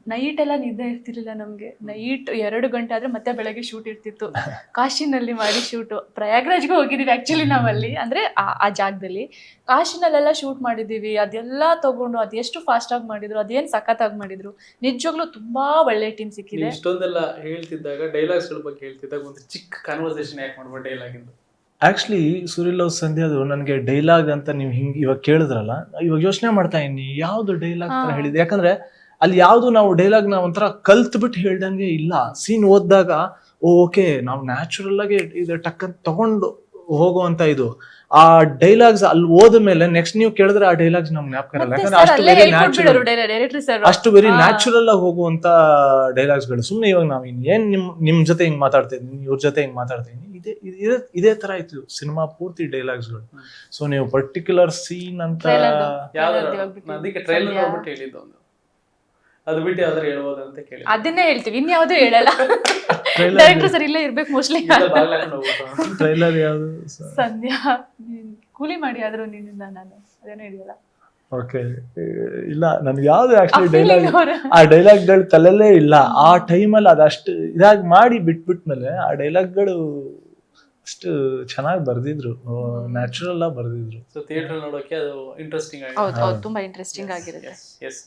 ನೈಟ್ ಎಲ್ಲ ನಿದ್ದೆ ಇರ್ತಿರ್ಲಿಲ್ಲ ನಮ್ಗೆ. ನೈಟ್ ಎರಡು ಗಂಟೆ ಆದ್ರೆ ಮತ್ತೆ ಬೆಳಗ್ಗೆ ಶೂಟ್ ಇರ್ತಿತ್ತು. ಕಾಶಿನಲ್ಲಿ ಮಾಡಿ ಶೂಟು ಪ್ರಯಾಗ್ರಾಜ್ಗೆ ಹೋಗಿದ್ದೀವಿ ಆಕ್ಚುಲಿ ನಾವಲ್ಲಿ. ಅಂದ್ರೆ ಆ- ಆ ಜಾಗದಲ್ಲಿ. ಕಾಶಿನಲ್ಲೆಲ್ಲ ಶೂಟ್ ಮಾಡಿದ್ದೀವಿ ಅದೆಲ್ಲ ತಗೊಂಡು ಅದೆಷ್ಟು ಫಾಸ್ಟ್ ಆಗಿ ಮಾಡಿದ್ರು ಅದೇನ್ ಸಖತ್ತಾಗಿ ಮಾಡಿದ್ರು. ನಿಜವಾಗ್ಲೂ ತುಂಬಾ ಒಳ್ಳೆ ಟೀಮ್ ಸಿಕ್ಕಿದೆ. ಇಷ್ಟೊಂದೆಲ್ಲ ಹೇಳ್ತಿದ್ದಾಗ ಡೈಲಾಗ್ಸ್ಗಳ ಬಗ್ಗೆ ಹೇಳ್ತಿದ್ದಾಗ ಒಂದು ಚಿಕ್ಕ ಕನ್ವರ್ಸೇಷನ್ ಯಾಕೆ ಮಾಡ್ಬೋದು ಡೈಲಾಗ್ ಇಂದ? ಆಕ್ಚುಲಿ ಸುರಿಲವ್ ಸಂಧ್ಯಾದು ನನಗೆ ಡೈಲಾಗ್ ಅಂತ ನೀವು ಹಿಂಗೆ ಇವಾಗ ಕೇಳಿದ್ರಲ್ಲ ಇವಾಗ ಯೋಚನೆ ಮಾಡ್ತಾ ಇದ್ದೀನಿ. ಯಾವುದು ಡೈಲಾಗ್ ತರ ಹೇಳಿದ್ವಿ ಹೇಳಿದೆ ಯಾಕಂದ್ರೆ ಅಲ್ಲಿ ಯಾವ್ದು ನಾವು ಡೈಲಾಗ್ನ ಒಂಥರ ಕಲ್ತ್ ಬಿಟ್ಟು ಹೇಳ್ದಂಗೆ ಇಲ್ಲ. ಸೀನ್ ಓದಿದಾಗ ಓಕೆ ನಾವು ನ್ಯಾಚುರಲ್ ಆಗಿ ಇದು ಟಕ್ಕನ್ ತಗೊಂಡು ಹೋಗುವಂತ ಇದು. ಆ ಡೈಲಾಗ್ಸ್ ಅಲ್ಲಿ ಹೋದ ಮೇಲೆ ನೆಕ್ಸ್ಟ್ ನೀವು ಕೇಳಿದ್ರೆ ಆ ಡೈಲಾಗ್ಸ್ ನಮ್ಗೆ ಜ್ಞಾಪಕ ಇರಲ್ಲ. ಯಾಕಂದ್ರೆ ಅಷ್ಟು ವೆರಿ ನ್ಯಾಚುರಲ್ ಅಷ್ಟು ವೆರಿ ನ್ಯಾಚುರಲ್ ಆಗಿ ಹೋಗುವಂತ ಡೈಲಾಗ್ಸ್ಗಳು. ಸುಮ್ಮನೆ ಇವಾಗ ನಾವು ಇನ್ ಏನ್ ನಿಮ್ ನಿಮ್ ಜೊತೆ ಹಿಂಗ್ ಮಾತಾಡ್ತಾ ಇದ್ದೀನಿ ಇವ್ರ ಜೊತೆ ಹಿಂಗ್ ಮಾತಾಡ್ತಾ ಇದೀನಿ ಇದೇ ಇದೇ ಇದೇ ತರ ಇತ್ತು ಸಿನಿಮಾ ಪೂರ್ತಿ ಡೈಲಾಗ್ಸ್ಗಳು. ಸೊ ನೀವು ಪರ್ಟಿಕ್ಯುಲರ್ ಸೀನ್ ಅಂತ ಅದು ಬಿಟ್ಟು ಯಾವ್ದಾರು ಹೇಳ್ಬೋದು ಅಂತ ಕೇಳಿ. ಅದನ್ನೇ ಹೇಳ್ತೀವಿ ಇನ್ಯಾವುದೂ ಹೇಳಲ್ಲ. ಡೈರೆಕ್ಟರ್ ಸರ್ ಇಲ್ಲೇ ಇರ್ಬೇಕು ಮೋಸ್ಟ್ಲಿ ಟ್ರೈಲರ್ ಯಾವುದು? ಸಂಧ್ಯಾ ನೀನ್ ಕೂಲಿ ಮಾಡಿ ಆದ್ರೂ ನಿನ್ನಿಂದ ನಾನು ಅದೇನೋ ಇದೆಯಲ್ಲ ಓಕೆ ಇಲ್ಲ ನನ್ಗೆ ಯಾವ್ದು ಆ ಆಕ್ಚುಲಿ ಡೈಲಾಗ್ ಆ ಡೈಲಾಗ್ಗಳು ತಲೆಲ್ಲೇ ಇಲ್ಲ. ಆ ಟೈಮಲ್ಲಿ ಅದಷ್ಟು ಇದಾಗಿ ಮಾಡಿ ಬಿಟ್ಬಿಟ್ಮೇಲೆ ಆ ಡೈಲಾಗ್ಗಳು ಅಷ್ಟು ಚೆನ್ನಾಗಿ ಬರ್ದಿದ್ರು. ನ್ಯಾಚುರಲ್ ಆಗಿ ಬರ್ದಿದ್ರು. ಸೊ ಥಿಯೇಟರ್ ನೋಡೋಕೆ ಅದು ಇಂಟ್ರೆಸ್ಟಿಂಗ್ ಆಗಿದೆ. ಹೌದು ತುಂಬಾ ಇಂಟ್ರೆಸ್ಟಿಂಗ್ ಆಗಿರುತ್ತೆ. ಎಸ್